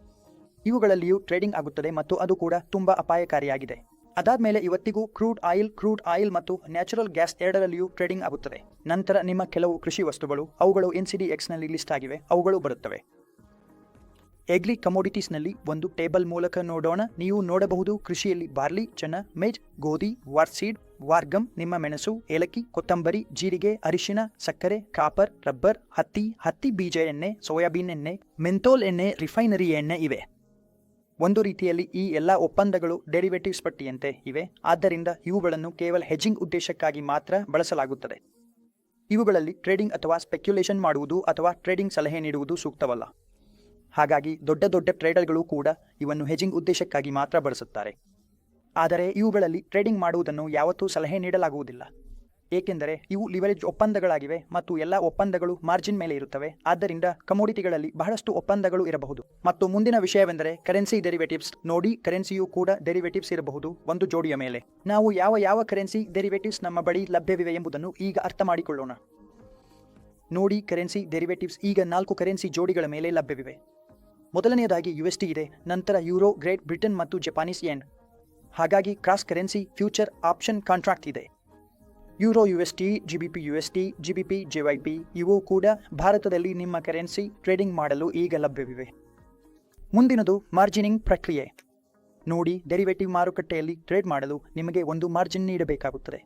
ಇವುಗಳಲ್ಲಿಯೂ ಟ್ರೇಡಿಂಗ್ ಆಗುತ್ತದೆ ಮತ್ತು ಅದು ಕೂಡ ತುಂಬಾ ಅಪಾಯಕಾರಿಯಾಗಿದೆ. ಅದಾದ ಮೇಲೆ ಇವತ್ತಿಗೂ ಕ್ರೂಡ್ ಆಯಿಲ್ ಕ್ರೂಡ್ ಆಯಿಲ್ ಮತ್ತು ನ್ಯಾಚುರಲ್ ಗ್ಯಾಸ್ ಎರಡರಲ್ಲಿಯೂ ಟ್ರೇಡಿಂಗ್ ಆಗುತ್ತದೆ. ನಂತರ ನಿಮ್ಮ ಕೆಲವು ಕೃಷಿ ವಸ್ತುಗಳು, ಅವುಗಳು ಎನ್ ಸಿ ಡಿ ಎಕ್ಸ್ನಲ್ಲಿ ಲಿಸ್ಟ್ ಆಗಿವೆ, ಅವುಗಳು ಬರುತ್ತವೆ. ಎಗ್ರಿ ಕಮೋಡಿಟೀಸ್ನಲ್ಲಿ ಒಂದು ಟೇಬಲ್ ಮೂಲಕ ನೋಡೋಣ. ನೀವು ನೋಡಬಹುದು ಕೃಷಿಯಲ್ಲಿ ಬಾರ್ಲಿ ಚನ ಮೇಜ್ ಗೋಧಿ ವಾರ್ಸೀಡ್ ವಾರ್ಗಮ್ ನಿಮ್ಮ ಮೆಣಸು, ಏಲಕ್ಕಿ, ಕೊತ್ತಂಬರಿ, ಜೀರಿಗೆ ಅರಿಶಿನ ಸಕ್ಕರೆ ಕಾಪರ್ ರಬ್ಬರ್ ಹತ್ತಿ ಹತ್ತಿ ಬೀಜ ಎಣ್ಣೆ, ಸೋಯಾಬೀನ್ ಎಣ್ಣೆ ಮೆಂಥೋಲ್ ಎಣ್ಣೆ ರಿಫೈನರಿ ಎಣ್ಣೆ ಇವೆ. ಒಂದು ರೀತಿಯಲ್ಲಿ ಈ ಎಲ್ಲ ಒಪ್ಪಂದಗಳು ಡೆರಿವೇಟಿವ್ಸ್ ಪಟ್ಟಿಯಂತೆ ಇವೆ. ಆದ್ದರಿಂದ ಇವುಗಳನ್ನು ಕೇವಲ ಹೆಜಿಂಗ್ ಉದ್ದೇಶಕ್ಕಾಗಿ ಮಾತ್ರ ಬಳಸಲಾಗುತ್ತದೆ. ಇವುಗಳಲ್ಲಿ ಟ್ರೇಡಿಂಗ್ ಅಥವಾ ಸ್ಪೆಕ್ಯುಲೇಷನ್ ಮಾಡುವುದು ಅಥವಾ ಟ್ರೇಡಿಂಗ್ ಸಲಹೆ ನೀಡುವುದು ಸೂಕ್ತವಲ್ಲ. ಹಾಗಾಗಿ ದೊಡ್ಡ ದೊಡ್ಡ ಟ್ರೇಡರ್ಗಳು ಕೂಡ ಇವನ್ನು ಹೆಜಿಂಗ್ ಉದ್ದೇಶಕ್ಕಾಗಿ ಮಾತ್ರ ಬಳಸುತ್ತಾರೆ. ಆದರೆ ಇವುಗಳಲ್ಲಿ ಟ್ರೇಡಿಂಗ್ ಮಾಡುವುದನ್ನು ಯಾವತ್ತೂ ಸಲಹೆ ನೀಡಲಾಗುವುದಿಲ್ಲ. ಏಕೆಂದರೆ ಇವು ಲಿವರೇಜ್ ಒಪ್ಪಂದಗಳಾಗಿವೆ ಮತ್ತು ಎಲ್ಲ ಒಪ್ಪಂದಗಳು ಮಾರ್ಜಿನ್ ಮೇಲೆ ಇರುತ್ತವೆ. ಆದ್ದರಿಂದ ಕಮೋಡಿಟಿಗಳಲ್ಲಿ ಬಹಳಷ್ಟು ಒಪ್ಪಂದಗಳು ಇರಬಹುದು. ಮತ್ತು ಮುಂದಿನ ವಿಷಯವೆಂದರೆ ಕರೆನ್ಸಿ ಡೆರಿವೇಟಿವ್ಸ್ ನೋಡಿ ಕರೆನ್ಸಿಯು ಕೂಡ ಡೆರಿವೇಟಿವ್ಸ್ ಇರಬಹುದು ಒಂದು ಜೋಡಿಯ ಮೇಲೆ. ನಾವು ಯಾವ ಯಾವ ಕರೆನ್ಸಿ ಡೆರಿವೇಟಿವ್ಸ್ ನಮ್ಮ ಬಳಿ ಲಭ್ಯವಿವೆ ಎಂಬುದನ್ನು ಈಗ ಅರ್ಥ ಮಾಡಿಕೊಳ್ಳೋಣ. ನೋಡಿ ಕರೆನ್ಸಿ ಡೆರಿವೇಟಿವ್ಸ್ ಈಗ ನಾಲ್ಕು ಕರೆನ್ಸಿ ಜೋಡಿಗಳ ಮೇಲೆ ಲಭ್ಯವಿವೆ. ಮೊದಲನೆಯದಾಗಿ ಯು ಎಸ್ ಟಿ ಇದೆ, ನಂತರ ಯುರೋ, ಗ್ರೇಟ್ ಬ್ರಿಟನ್ ಮತ್ತು ಜಪಾನೀಸ್ ಎನ್ ಹಾಗಾಗಿ cross currency future option contract ಇದೆ. Euro B P U S T G B P J Y P ಇವು ಕೂಡ ಭಾರತದಲ್ಲಿ ನಿಮ್ಮ ಕರೆನ್ಸಿ ಟ್ರೇಡಿಂಗ್ ಮಾಡಲು ಈಗ ಲಭ್ಯವಿವೆ. ಮುಂದಿನದು ಮಾರ್ಜಿನಿಂಗ್ ಪ್ರಕ್ರಿಯೆ. ನೋಡಿ ಡೆರಿವೇಟಿವ್ ಮಾರುಕಟ್ಟೆಯಲ್ಲಿ ಟ್ರೇಡ್ ಮಾಡಲು ನಿಮಗೆ ಒಂದು ಮಾರ್ಜಿನ್ ನೀಡಬೇಕಾಗುತ್ತದೆ.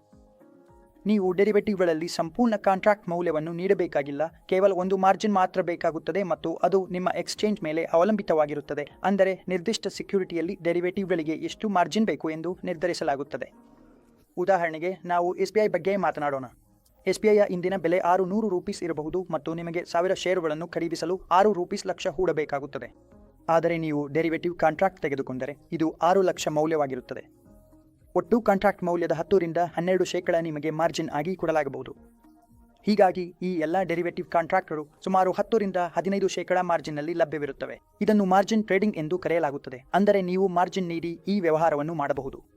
ನೀವು ಡೆರಿವೇಟಿವ್ಗಳಲ್ಲಿ ಸಂಪೂರ್ಣ ಕಾಂಟ್ರಾಕ್ಟ್ ಮೌಲ್ಯವನ್ನು ನೀಡಬೇಕಾಗಿಲ್ಲ, ಕೇವಲ ಒಂದು ಮಾರ್ಜಿನ್ ಮಾತ್ರ ಬೇಕಾಗುತ್ತದೆ ಮತ್ತು ಅದು ನಿಮ್ಮ ಎಕ್ಸ್ಚೇಂಜ್ ಮೇಲೆ ಅವಲಂಬಿತವಾಗಿರುತ್ತದೆ, ಅಂದರೆ ನಿರ್ದಿಷ್ಟ ಸೆಕ್ಯೂರಿಟಿಯಲ್ಲಿ ಡೆರಿವೇಟಿವ್ಗಳಿಗೆ ಎಷ್ಟು ಮಾರ್ಜಿನ್ ಬೇಕು ಎಂದು ನಿರ್ಧರಿಸಲಾಗುತ್ತದೆ. ಉದಾಹರಣೆಗೆ ನಾವು ಎಸ್ ಬಿ ಐ ಬಗ್ಗೆ ಮಾತನಾಡೋಣ. ಎಸ್ ಬಿ ಐಯ ಇಂದಿನ ಬೆಲೆ ಆರು ನೂರು ರೂಪೀಸ್ ಇರಬಹುದು ಮತ್ತು ನಿಮಗೆ ಸಾವಿರ ಷೇರುಗಳನ್ನು ಖರೀದಿಸಲು ಆರು ರೂಪೀಸ್ ಲಕ್ಷ ಹೂಡಬೇಕಾಗುತ್ತದೆ. ಆದರೆ ನೀವು ಡೆರಿವೇಟಿವ್ ಕಾಂಟ್ರಾಕ್ಟ್ ತೆಗೆದುಕೊಂಡರೆ ಇದು ಆರು ಲಕ್ಷ ಮೌಲ್ಯವಾಗಿರುತ್ತದೆ. ಒಟ್ಟು ಕಾಂಟ್ರಾಕ್ಟ್ ಮೌಲ್ಯದ ಹತ್ತರಿಂದ ಹನ್ನೆರಡು ಶೇಕಡ ನಿಮಗೆ ಮಾರ್ಜಿನ್ ಆಗಿ ಕೊಡಲಾಗಬಹುದು. ಹೀಗಾಗಿ ಈ ಎಲ್ಲ ಡೆರಿವೇಟಿವ್ ಕಾಂಟ್ರಾಕ್ಟ್ಗಳು ಸುಮಾರು ಹತ್ತರಿಂದ ಹದಿನೈದು ಶೇಕಡ ಮಾರ್ಜಿನ್ನಲ್ಲಿ ಲಭ್ಯವಿರುತ್ತವೆ. ಇದನ್ನು ಮಾರ್ಜಿನ್ ಟ್ರೇಡಿಂಗ್ ಎಂದು ಕರೆಯಲಾಗುತ್ತದೆ. ಅಂದರೆ ನೀವು ಮಾರ್ಜಿನ್ ನೀಡಿ ಈ ವ್ಯವಹಾರವನ್ನು ಮಾಡಬಹುದು.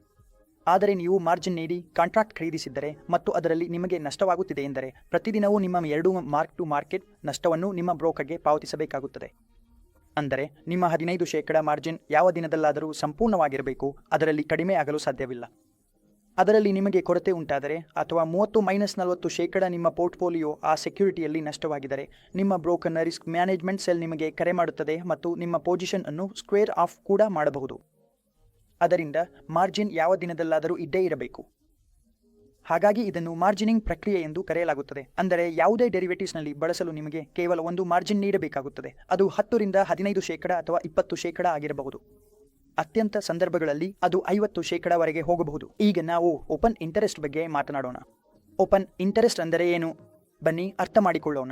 ಆದರೆ ನೀವು ಮಾರ್ಜಿನ್ ನೀಡಿ ಕಾಂಟ್ರಾಕ್ಟ್ ಖರೀದಿಸಿದ್ದರೆ ಮತ್ತು ಅದರಲ್ಲಿ ನಿಮಗೆ ನಷ್ಟವಾಗುತ್ತಿದೆ ಎಂದರೆ ಪ್ರತಿದಿನವೂ ನಿಮ್ಮ ಎರಡು ಮಾರ್ಕ್ ಟು ಮಾರ್ಕೆಟ್ ನಷ್ಟವನ್ನು ನಿಮ್ಮ ಬ್ರೋಕರ್ಗೆ ಪಾವತಿಸಬೇಕಾಗುತ್ತದೆ. ಅಂದರೆ ನಿಮ್ಮ ಹದಿನೈದು ಶೇಕಡ ಮಾರ್ಜಿನ್ ಯಾವ ದಿನದಲ್ಲಾದರೂ ಸಂಪೂರ್ಣವಾಗಿರಬೇಕು, ಅದರಲ್ಲಿ ಕಡಿಮೆ ಆಗಲು ಸಾಧ್ಯವಿಲ್ಲ. ಅದರಲ್ಲಿ ನಿಮಗೆ ಕೊರತೆ ಉಂಟಾದರೆ ಅಥವಾ ಮೂವತ್ತು ಮೈನಸ್ ನಲವತ್ತು ಶೇಕಡ ನಿಮ್ಮ ಪೋರ್ಟ್ಫೋಲಿಯೋ ಆ ಸೆಕ್ಯೂರಿಟಿಯಲ್ಲಿ ನಷ್ಟವಾಗಿದರೆ ನಿಮ್ಮ ಬ್ರೋಕರ್ನ ರಿಸ್ಕ್ ಮ್ಯಾನೇಜ್ಮೆಂಟ್ ಸೆಲ್ ನಿಮಗೆ ಕರೆ ಮಾಡುತ್ತದೆ ಮತ್ತು ನಿಮ್ಮ ಪೊಸಿಷನ್ ಅನ್ನು ಸ್ಕ್ವೇರ್ ಆಫ್ ಕೂಡ ಮಾಡಬಹುದು. ಅದರಿಂದ ಮಾರ್ಜಿನ್ ಯಾವ ದಿನದಲ್ಲಾದರೂ ಇದ್ದೇ ಇರಬೇಕು. ಹಾಗಾಗಿ ಇದನ್ನು ಮಾರ್ಜಿನಿಂಗ್ ಪ್ರಕ್ರಿಯೆ ಎಂದು ಕರೆಯಲಾಗುತ್ತದೆ. ಅಂದರೆ ಯಾವುದೇ ಡೆರಿವೇಟಿವ್ಸ್ನಲ್ಲಿ ಬಳಸಲು ನಿಮಗೆ ಕೇವಲ ಒಂದು ಮಾರ್ಜಿನ್ ನೀಡಬೇಕಾಗುತ್ತದೆ. ಅದು ಹತ್ತರಿಂದ ಹದಿನೈದು ಶೇಕಡ ಅಥವಾ ಇಪ್ಪತ್ತು ಶೇಕಡ ಆಗಿರಬಹುದು. ಅತ್ಯಂತ ಸಂದರ್ಭಗಳಲ್ಲಿ ಅದು ಐವತ್ತು ಶೇಕಡವರೆಗೆ ಹೋಗಬಹುದು. ಈಗ ನಾವು ಓಪನ್ ಇಂಟರೆಸ್ಟ್ ಬಗ್ಗೆ ಮಾತನಾಡೋಣ. ಓಪನ್ ಇಂಟರೆಸ್ಟ್ ಅಂದರೆ ಏನು? ಬನ್ನಿ ಅರ್ಥ ಮಾಡಿಕೊಳ್ಳೋಣ.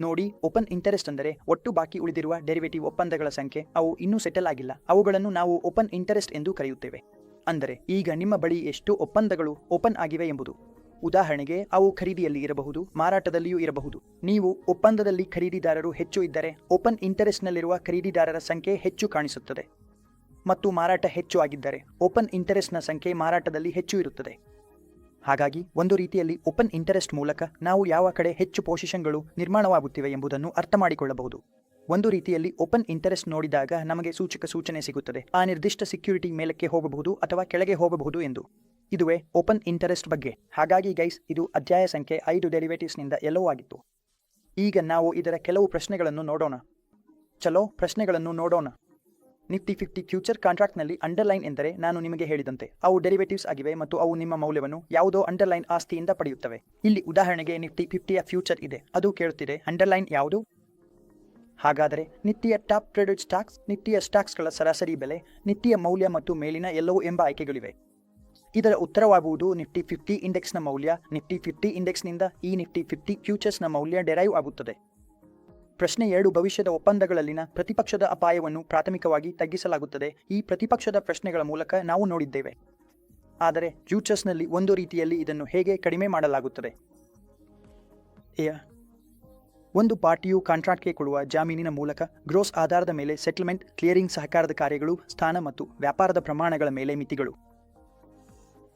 ನೋಡಿ, ಓಪನ್ ಇಂಟರೆಸ್ಟ್ ಅಂದರೆ ಒಟ್ಟು ಬಾಕಿ ಉಳಿದಿರುವ ಡೆರಿವೇಟಿವ್ ಒಪ್ಪಂದಗಳ ಸಂಖ್ಯೆ, ಅವು ಇನ್ನೂ ಸೆಟಲ್ ಆಗಿಲ್ಲ. ಅವುಗಳನ್ನು ನಾವು ಓಪನ್ ಇಂಟರೆಸ್ಟ್ ಎಂದು ಕರೆಯುತ್ತೇವೆ. ಅಂದರೆ ಈಗ ನಿಮ್ಮ ಬಳಿ ಎಷ್ಟು ಒಪ್ಪಂದಗಳು ಓಪನ್ ಆಗಿವೆ ಎಂಬುದು. ಉದಾಹರಣೆಗೆ, ಅವು ಖರೀದಿಯಲ್ಲಿ ಇರಬಹುದು, ಮಾರಾಟದಲ್ಲಿಯೂ ಇರಬಹುದು. ನೀವು ಒಪ್ಪಂದದಲ್ಲಿ ಖರೀದಿದಾರರು ಹೆಚ್ಚು ಇದ್ದರೆ ಓಪನ್ ಇಂಟರೆಸ್ಟ್ನಲ್ಲಿರುವ ಖರೀದಿದಾರರ ಸಂಖ್ಯೆ ಹೆಚ್ಚು ಕಾಣಿಸುತ್ತದೆ. ಮತ್ತು ಮಾರಾಟ ಹೆಚ್ಚು ಆಗಿದ್ದರೆ ಓಪನ್ ಇಂಟರೆಸ್ಟ್ನ ಸಂಖ್ಯೆ ಮಾರಾಟದಲ್ಲಿ ಹೆಚ್ಚು ಇರುತ್ತದೆ. ಹಾಗಾಗಿ ಒಂದು ರೀತಿಯಲ್ಲಿ ಓಪನ್ ಇಂಟರೆಸ್ಟ್ ಮೂಲಕ ನಾವು ಯಾವ ಕಡೆ ಹೆಚ್ಚು ಪೊಸಿಷನ್ಗಳು ನಿರ್ಮಾಣವಾಗುತ್ತಿವೆ ಎಂಬುದನ್ನು ಅರ್ಥ ಮಾಡಿಕೊಳ್ಳಬಹುದು. ಒಂದು ರೀತಿಯಲ್ಲಿ ಓಪನ್ ಇಂಟರೆಸ್ಟ್ ನೋಡಿದಾಗ ನಮಗೆ ಸೂಚಕ ಸೂಚನೆ ಸಿಗುತ್ತದೆ. ಆ ನಿರ್ದಿಷ್ಟ ಸೆಕ್ಯೂರಿಟಿ ಮೇಲಕ್ಕೆ ಹೋಗಬಹುದು ಅಥವಾ ಕೆಳಗೆ ಹೋಗಬಹುದು ಎಂದು. ಇದುವೇ ಓಪನ್ ಇಂಟರೆಸ್ಟ್ ಬಗ್ಗೆ. ಹಾಗಾಗಿ ಗೈಸ್ ಇದು ಅಧ್ಯಾಯ ಸಂಖ್ಯೆ ಐದು ಡೆರಿವೇಟಿವ್ಸ್ನಿಂದ ಎಲ್ಲವೂ ಆಗಿತ್ತು. ಈಗ ನಾವು ಇದರ ಕೆಲವು ಪ್ರಶ್ನೆಗಳನ್ನು ನೋಡೋಣ. ಚಲೋ ಪ್ರಶ್ನೆಗಳನ್ನು ನೋಡೋಣ. ನಿಫ್ಟಿ ಫಿಫ್ಟಿ ಫ್ಯೂಚರ್ ಕಾಂಟ್ರಾಕ್ಟ್ನಲ್ಲಿ ಅಂಡರ್ಲೈನ್ ಎಂದರೆ ನಾನು ನಿಮಗೆ ಹೇಳಿದಂತೆ, ಅವು ಡೆರಿವೇಟಿವ್ಸ್ ಆಗಿವೆ ಮತ್ತು ಅವು ನಿಮ್ಮ ಮೌಲ್ಯವನ್ನು ಯಾವುದೋ ಅಂಡರ್ಲೈನ್ ಆಸ್ತಿಯಿಂದ ಪಡೆಯುತ್ತವೆ. ಇಲ್ಲಿ ಉದಾಹರಣೆಗೆ ನಿಫ್ಟಿ ಫಿಫ್ಟಿಯ ಫ್ಯೂಚರ್ ಇದೆ, ಅದು ಕೇಳುತ್ತಿದೆ, ಅಂಡರ್ಲೈನ್ ಯಾವುದು? ಹಾಗಾದರೆ ನಿತ್ಯ ಟಾಪ್ ಟ್ರೇಡೆಡ್ ಸ್ಟಾಕ್ಸ್ ನಿತ್ಯ ಸ್ಟಾಕ್ಸ್ಗಳ ಸರಾಸರಿ ಬೆಲೆ ನಿತ್ಯ ಮೌಲ್ಯ ಮತ್ತು ಮೇಲಿನ ಎಲ್ಲವೂ ಎಂಬ ಆಯ್ಕೆಗಳಿವೆ. ಇದರ ಉತ್ತರವಾಗುವುದು ನಿಫ್ಟಿ ಫಿಫ್ಟಿ ಇಂಡೆಕ್ಸ್ನ ಮೌಲ್ಯ ನಿಫ್ಟಿ ಫಿಫ್ಟಿ ಇಂಡೆಕ್ಸ್ನಿಂದ ಈ ನಿಫ್ಟಿ ಫಿಫ್ಟಿ ಫ್ಯೂಚರ್ಸ್ನ ಮೌಲ್ಯ ಡೆರೈವ್ ಆಗುತ್ತದೆ. ಪ್ರಶ್ನೆ ಎರಡು ಭವಿಷ್ಯದ ಒಪ್ಪಂದಗಳಲ್ಲಿನ ಪ್ರತಿಪಕ್ಷದ ಅಪಾಯವನ್ನು ಪ್ರಾಥಮಿಕವಾಗಿ ತಗ್ಗಿಸಲಾಗುತ್ತದೆ. ಈ ಪ್ರತಿಪಕ್ಷದ ಪ್ರಶ್ನೆಗಳ ಮೂಲಕ ನಾವು ನೋಡಿದ್ದೇವೆ. ಆದರೆ ಫ್ಯೂಚರ್ಸ್ನಲ್ಲಿ ಒಂದು ರೀತಿಯಲ್ಲಿ ಇದನ್ನು ಹೇಗೆ ಕಡಿಮೆ ಮಾಡಲಾಗುತ್ತದೆ? ಒಂದು ಪಾರ್ಟಿಯು ಕಾಂಟ್ರಾಕ್ಟ್ಗೆ ಕೊಡುವ ಜಾಮೀನಿನ ಮೂಲಕ ಗ್ರೋಸ್ ಆಧಾರದ ಮೇಲೆ ಸೆಟಲ್ಮೆಂಟ್, ಕ್ಲಿಯರಿಂಗ್ ಸಹಕಾರದ ಕಾರ್ಯಗಳು, ಸ್ಥಾನ ಮತ್ತು ವ್ಯಾಪಾರದ ಪ್ರಮಾಣಗಳ ಮೇಲೆ ಮಿತಿಗಳು.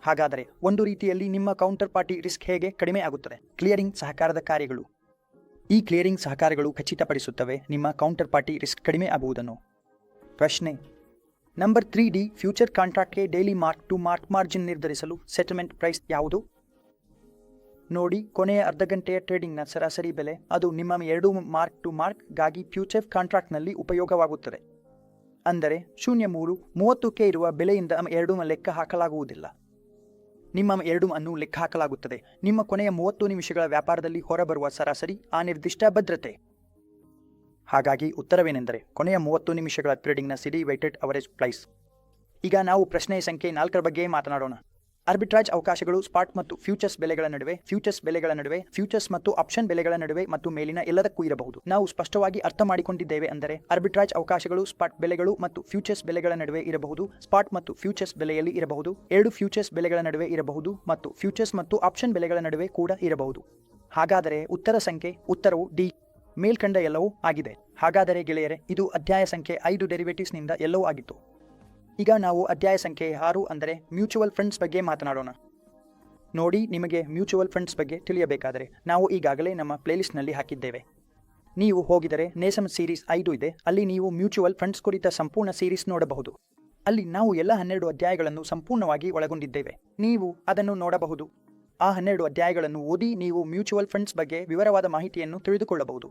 ಹಾಗಾದರೆ ಒಂದು ರೀತಿಯಲ್ಲಿ ನಿಮ್ಮ ಕೌಂಟರ್ ಪಾರ್ಟಿ ರಿಸ್ಕ್ ಹೇಗೆ ಕಡಿಮೆ ಆಗುತ್ತದೆ? ಕ್ಲಿಯರಿಂಗ್ ಸಹಕಾರದ ಕಾರ್ಯಗಳು. ಈ ಕ್ಲಿಯರಿಂಗ್ ಸಹಕಾರಗಳು ಖಚಿತಪಡಿಸುತ್ತವೆ. ನಿಮ್ಮ ಕೌಂಟರ್ ಪಾರ್ಟಿ ರಿಸ್ಕ್ ಕಡಿಮೆ ಆಗುವುದನ್ನು. ಪ್ರಶ್ನೆ. Number three the future ಕಾಂಟ್ರಾಕ್ಟ್ಗೆ daily mark to mark margin ನಿರ್ಧರಿಸಲು ಸೆಟಲ್ಮೆಂಟ್ ಪ್ರೈಸ್ ಯಾವುದು? ನೋಡಿ, ಕೊನೆಯ ಅರ್ಧ ಗಂಟೆಯ ಟ್ರೇಡಿಂಗ್ನ ಸರಾಸರಿ ಬೆಲೆ. ಅದು ನಿಮ್ಮ ಎರಡು ಮಾರ್ಕ್ ಟು ಮಾರ್ಕ್ಗಾಗಿ ಫ್ಯೂಚರ್ ಕಾಂಟ್ರಾಕ್ಟ್ನಲ್ಲಿ ಉಪಯೋಗವಾಗುತ್ತದೆ. ಅಂದರೆ ಶೂನ್ಯ ಮೂರು ಮೂವತ್ತಕ್ಕೆ ಇರುವ ಬೆಲೆಯಿಂದ ಎರಡು ಲೆಕ್ಕ ಹಾಕಲಾಗುವುದಿಲ್ಲ. ನಿಮ್ಮ ಎರಡು ಅನ್ನು ಲೆಕ್ಕ ಹಾಕಲಾಗುತ್ತದೆ ನಿಮ್ಮ ಕೊನೆಯ ಮೂವತ್ತು ನಿಮಿಷಗಳ ವ್ಯಾಪಾರದಲ್ಲಿ ಹೊರಬರುವ ಸರಾಸರಿ ಆ ನಿರ್ದಿಷ್ಟ ಭದ್ರತೆ. ಹಾಗಾಗಿ ಉತ್ತರವೇನೆಂದರೆ, ಕೊನೆಯ ಮೂವತ್ತು ನಿಮಿಷಗಳ ಟ್ರೇಡಿಂಗ್ನ ಸಿಡಿ ವೈಟೆಡ್ ಅವರೇಜ್ ಪ್ರೈಸ್. ಈಗ ನಾವು ಪ್ರಶ್ನೆ ಸಂಖ್ಯೆ ನಾಲ್ಕರ ಬಗ್ಗೆ ಮಾತನಾಡೋಣ. ಆರ್ಬಿಟ್ರಾಜ್ ಅವಕಾಶಗಳು, ಸ್ಪಾಟ್ ಮತ್ತು ಫ್ಯೂಚರ್ಸ್ ಬೆಲೆಗಳ ನಡುವೆ, ಫ್ಯೂಚರ್ಸ್ ಬೆಲೆಗಳ ನಡುವೆ, ಫ್ಯೂಚರ್ಸ್ ಮತ್ತು ಆಪ್ಷನ್ ಬೆಲೆಗಳ ನಡುವೆ ಮತ್ತು ಮೇಲಿನ ಎಲ್ಲದಕ್ಕೂ ಇರಬಹುದು. ನಾವು ಸ್ಪಷ್ಟವಾಗಿ ಅರ್ಥ ಮಾಡಿಕೊಂಡಿದ್ದೇವೆ ಅಂದರೆ, ಆರ್ಬಿಟ್ರಾಜ್ ಅವಕಾಶಗಳು, ಸ್ಪಾಟ್ ಬೆಲೆಗಳು ಮತ್ತು ಫ್ಯೂಚರ್ಸ್ ಬೆಲೆಗಳ ನಡುವೆ ಇರಬಹುದು, ಸ್ಪಾಟ್ ಮತ್ತು ಫ್ಯೂಚರ್ಸ್ ಬೆಲೆಯಲ್ಲಿ ಇರಬಹುದು, ಎರಡು ಫ್ಯೂಚರ್ಸ್ ಬೆಲೆಗಳ ನಡುವೆ ಇರಬಹುದು ಮತ್ತು ಫ್ಯೂಚರ್ಸ್ ಮತ್ತು ಆಪ್ಷನ್ ಬೆಲೆಗಳ ನಡುವೆ ಕೂಡ ಇರಬಹುದು. ಹಾಗಾದರೆ ಉತ್ತರ ಸಂಖ್ಯೆ, ಉತ್ತರವು ಡಿ. ಮೇಲ್ಕಂಡ ಎಲ್ಲವೂ ಆಗಿದೆ. ಹಾಗಾದರೆ ಗೆಳೆಯರೆ, ಇದು ಅಧ್ಯಾಯ ಸಂಖ್ಯೆ ಐದು ಡೆರಿವೇಟಿವ್ಸ್ನಿಂದ ಎಲ್ಲವೂ ಆಗಿತ್ತು. ಈಗ ನಾವು ಅಧ್ಯಾಯ ಸಂಖ್ಯೆ ಆರು ಅಂದರೆ ಮ್ಯೂಚುವಲ್ ಫಂಡ್ಸ್ ಬಗ್ಗೆ ಮಾತನಾಡೋಣ. ನೋಡಿ, ನಿಮಗೆ ಮ್ಯೂಚುವಲ್ ಫಂಡ್ಸ್ ಬಗ್ಗೆ ತಿಳಿಯಬೇಕಾದರೆ ನಾವು ಈಗಾಗಲೇ ನಮ್ಮ ಪ್ಲೇಲಿಸ್ಟ್ನಲ್ಲಿ ಹಾಕಿದ್ದೇವೆ. ನೀವು ಹೋಗಿದರೆ ನೇಸಮ್ ಸೀರೀಸ್ ಐದು ಇದೆ, ಅಲ್ಲಿ ನೀವು ಮ್ಯೂಚುವಲ್ ಫಂಡ್ಸ್ ಕುರಿತ ಸಂಪೂರ್ಣ ಸೀರೀಸ್ ನೋಡಬಹುದು. ಅಲ್ಲಿ ನಾವು ಎಲ್ಲ ಹನ್ನೆರಡು ಅಧ್ಯಾಯಗಳನ್ನು ಸಂಪೂರ್ಣವಾಗಿ ಒಳಗೊಂಡಿದ್ದೇವೆ. ನೀವು ಅದನ್ನು ನೋಡಬಹುದು. ಆ ಹನ್ನೆರಡು ಅಧ್ಯಾಯಗಳನ್ನು ಓದಿ ನೀವು ಮ್ಯೂಚುವಲ್ ಫಂಡ್ಸ್ ಬಗ್ಗೆ ವಿವರವಾದ ಮಾಹಿತಿಯನ್ನು ತಿಳಿದುಕೊಳ್ಳಬಹುದು.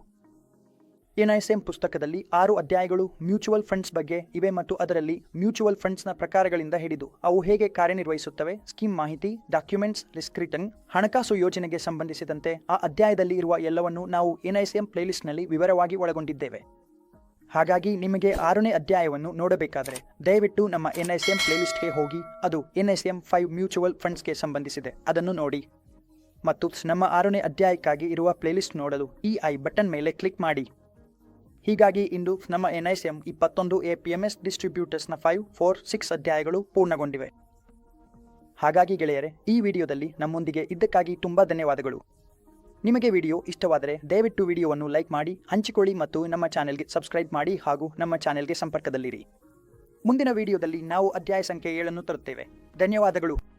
ಎನ್ಐಎಸ್ಎಂ ಪುಸ್ತಕದಲ್ಲಿ ಆರು ಅಧ್ಯಾಯಗಳು ಮ್ಯೂಚುವಲ್ ಫಂಡ್ಸ್ ಬಗ್ಗೆ ಇವೆ ಮತ್ತು ಅದರಲ್ಲಿ ಮ್ಯೂಚುವಲ್ ಫಂಡ್ಸ್ನ ಪ್ರಕಾರಗಳಿಂದ ಹಿಡಿದು ಅವು ಹೇಗೆ ಕಾರ್ಯನಿರ್ವಹಿಸುತ್ತವೆ, ಸ್ಕೀಮ್ ಮಾಹಿತಿ, ಡಾಕ್ಯುಮೆಂಟ್ಸ್, ರಿಸ್ಕ್ ಹಣಕಾಸು ಯೋಜನೆಗೆ ಸಂಬಂಧಿಸಿದಂತೆ ಆ ಅಧ್ಯಾಯದಲ್ಲಿ ಇರುವ ಎಲ್ಲವನ್ನು ನಾವು ಎನ್ಐಎಸ್ಎಂ ಪ್ಲೇಲಿಸ್ಟ್ನಲ್ಲಿ ವಿವರವಾಗಿ ಒಳಗೊಂಡಿದ್ದೇವೆ. ಹಾಗಾಗಿ ನಿಮಗೆ ಆರನೇ ಅಧ್ಯಾಯವನ್ನು ನೋಡಬೇಕಾದರೆ ದಯವಿಟ್ಟು ನಮ್ಮ ಎನ್ಐಸಿಎಂ ಪ್ಲೇಲಿಸ್ಟ್ಗೆ ಹೋಗಿ, ಅದು ಎನ್ಐಸಿಎಂ ಫೈವ್ ಮ್ಯೂಚುವಲ್ ಫಂಡ್ಸ್ಗೆ ಸಂಬಂಧಿಸಿದೆ, ಅದನ್ನು ನೋಡಿ. ಮತ್ತು ನಮ್ಮ ಆರನೇ ಅಧ್ಯಾಯಕ್ಕಾಗಿ ಇರುವ ಪ್ಲೇಲಿಸ್ಟ್ ನೋಡಲು ಈ ಐ ಬಟನ್ ಮೇಲೆ ಕ್ಲಿಕ್ ಮಾಡಿ. ಹೀಗಾಗಿ ಇಂದು ನಮ್ಮ ಎನ್ಐಸಿಎಂ ಇಪ್ಪತ್ತೊಂದು ಎ ಪಿ ಎಂ ಎಸ್ ಡಿಸ್ಟ್ರಿಬ್ಯೂಟರ್ಸ್ನ ಫೈವ್, ಫೋರ್, ಸಿಕ್ಸ್ ಅಧ್ಯಾಯಗಳು ಪೂರ್ಣಗೊಂಡಿವೆ. ಹಾಗಾಗಿ ಗೆಳೆಯರೆ, ಈ ವಿಡಿಯೋದಲ್ಲಿ ನಮ್ಮೊಂದಿಗೆ ಇದ್ದಕ್ಕಾಗಿ ತುಂಬ ಧನ್ಯವಾದಗಳು. ನಿಮಗೆ ವಿಡಿಯೋ ಇಷ್ಟವಾದರೆ ದಯವಿಟ್ಟು ವಿಡಿಯೋವನ್ನು ಲೈಕ್ ಮಾಡಿ, ಹಂಚಿಕೊಳ್ಳಿ ಮತ್ತು ನಮ್ಮ ಚಾನೆಲ್ಗೆ ಸಬ್ಸ್ಕ್ರೈಬ್ ಮಾಡಿ ಹಾಗೂ ನಮ್ಮ ಚಾನೆಲ್ಗೆ ಸಂಪರ್ಕದಲ್ಲಿರಿ. ಮುಂದಿನ ವಿಡಿಯೋದಲ್ಲಿ ನಾವು ಅಧ್ಯಾಯ ಸಂಖ್ಯೆ ಏಳನ್ನು ತರುತ್ತೇವೆ. ಧನ್ಯವಾದಗಳು.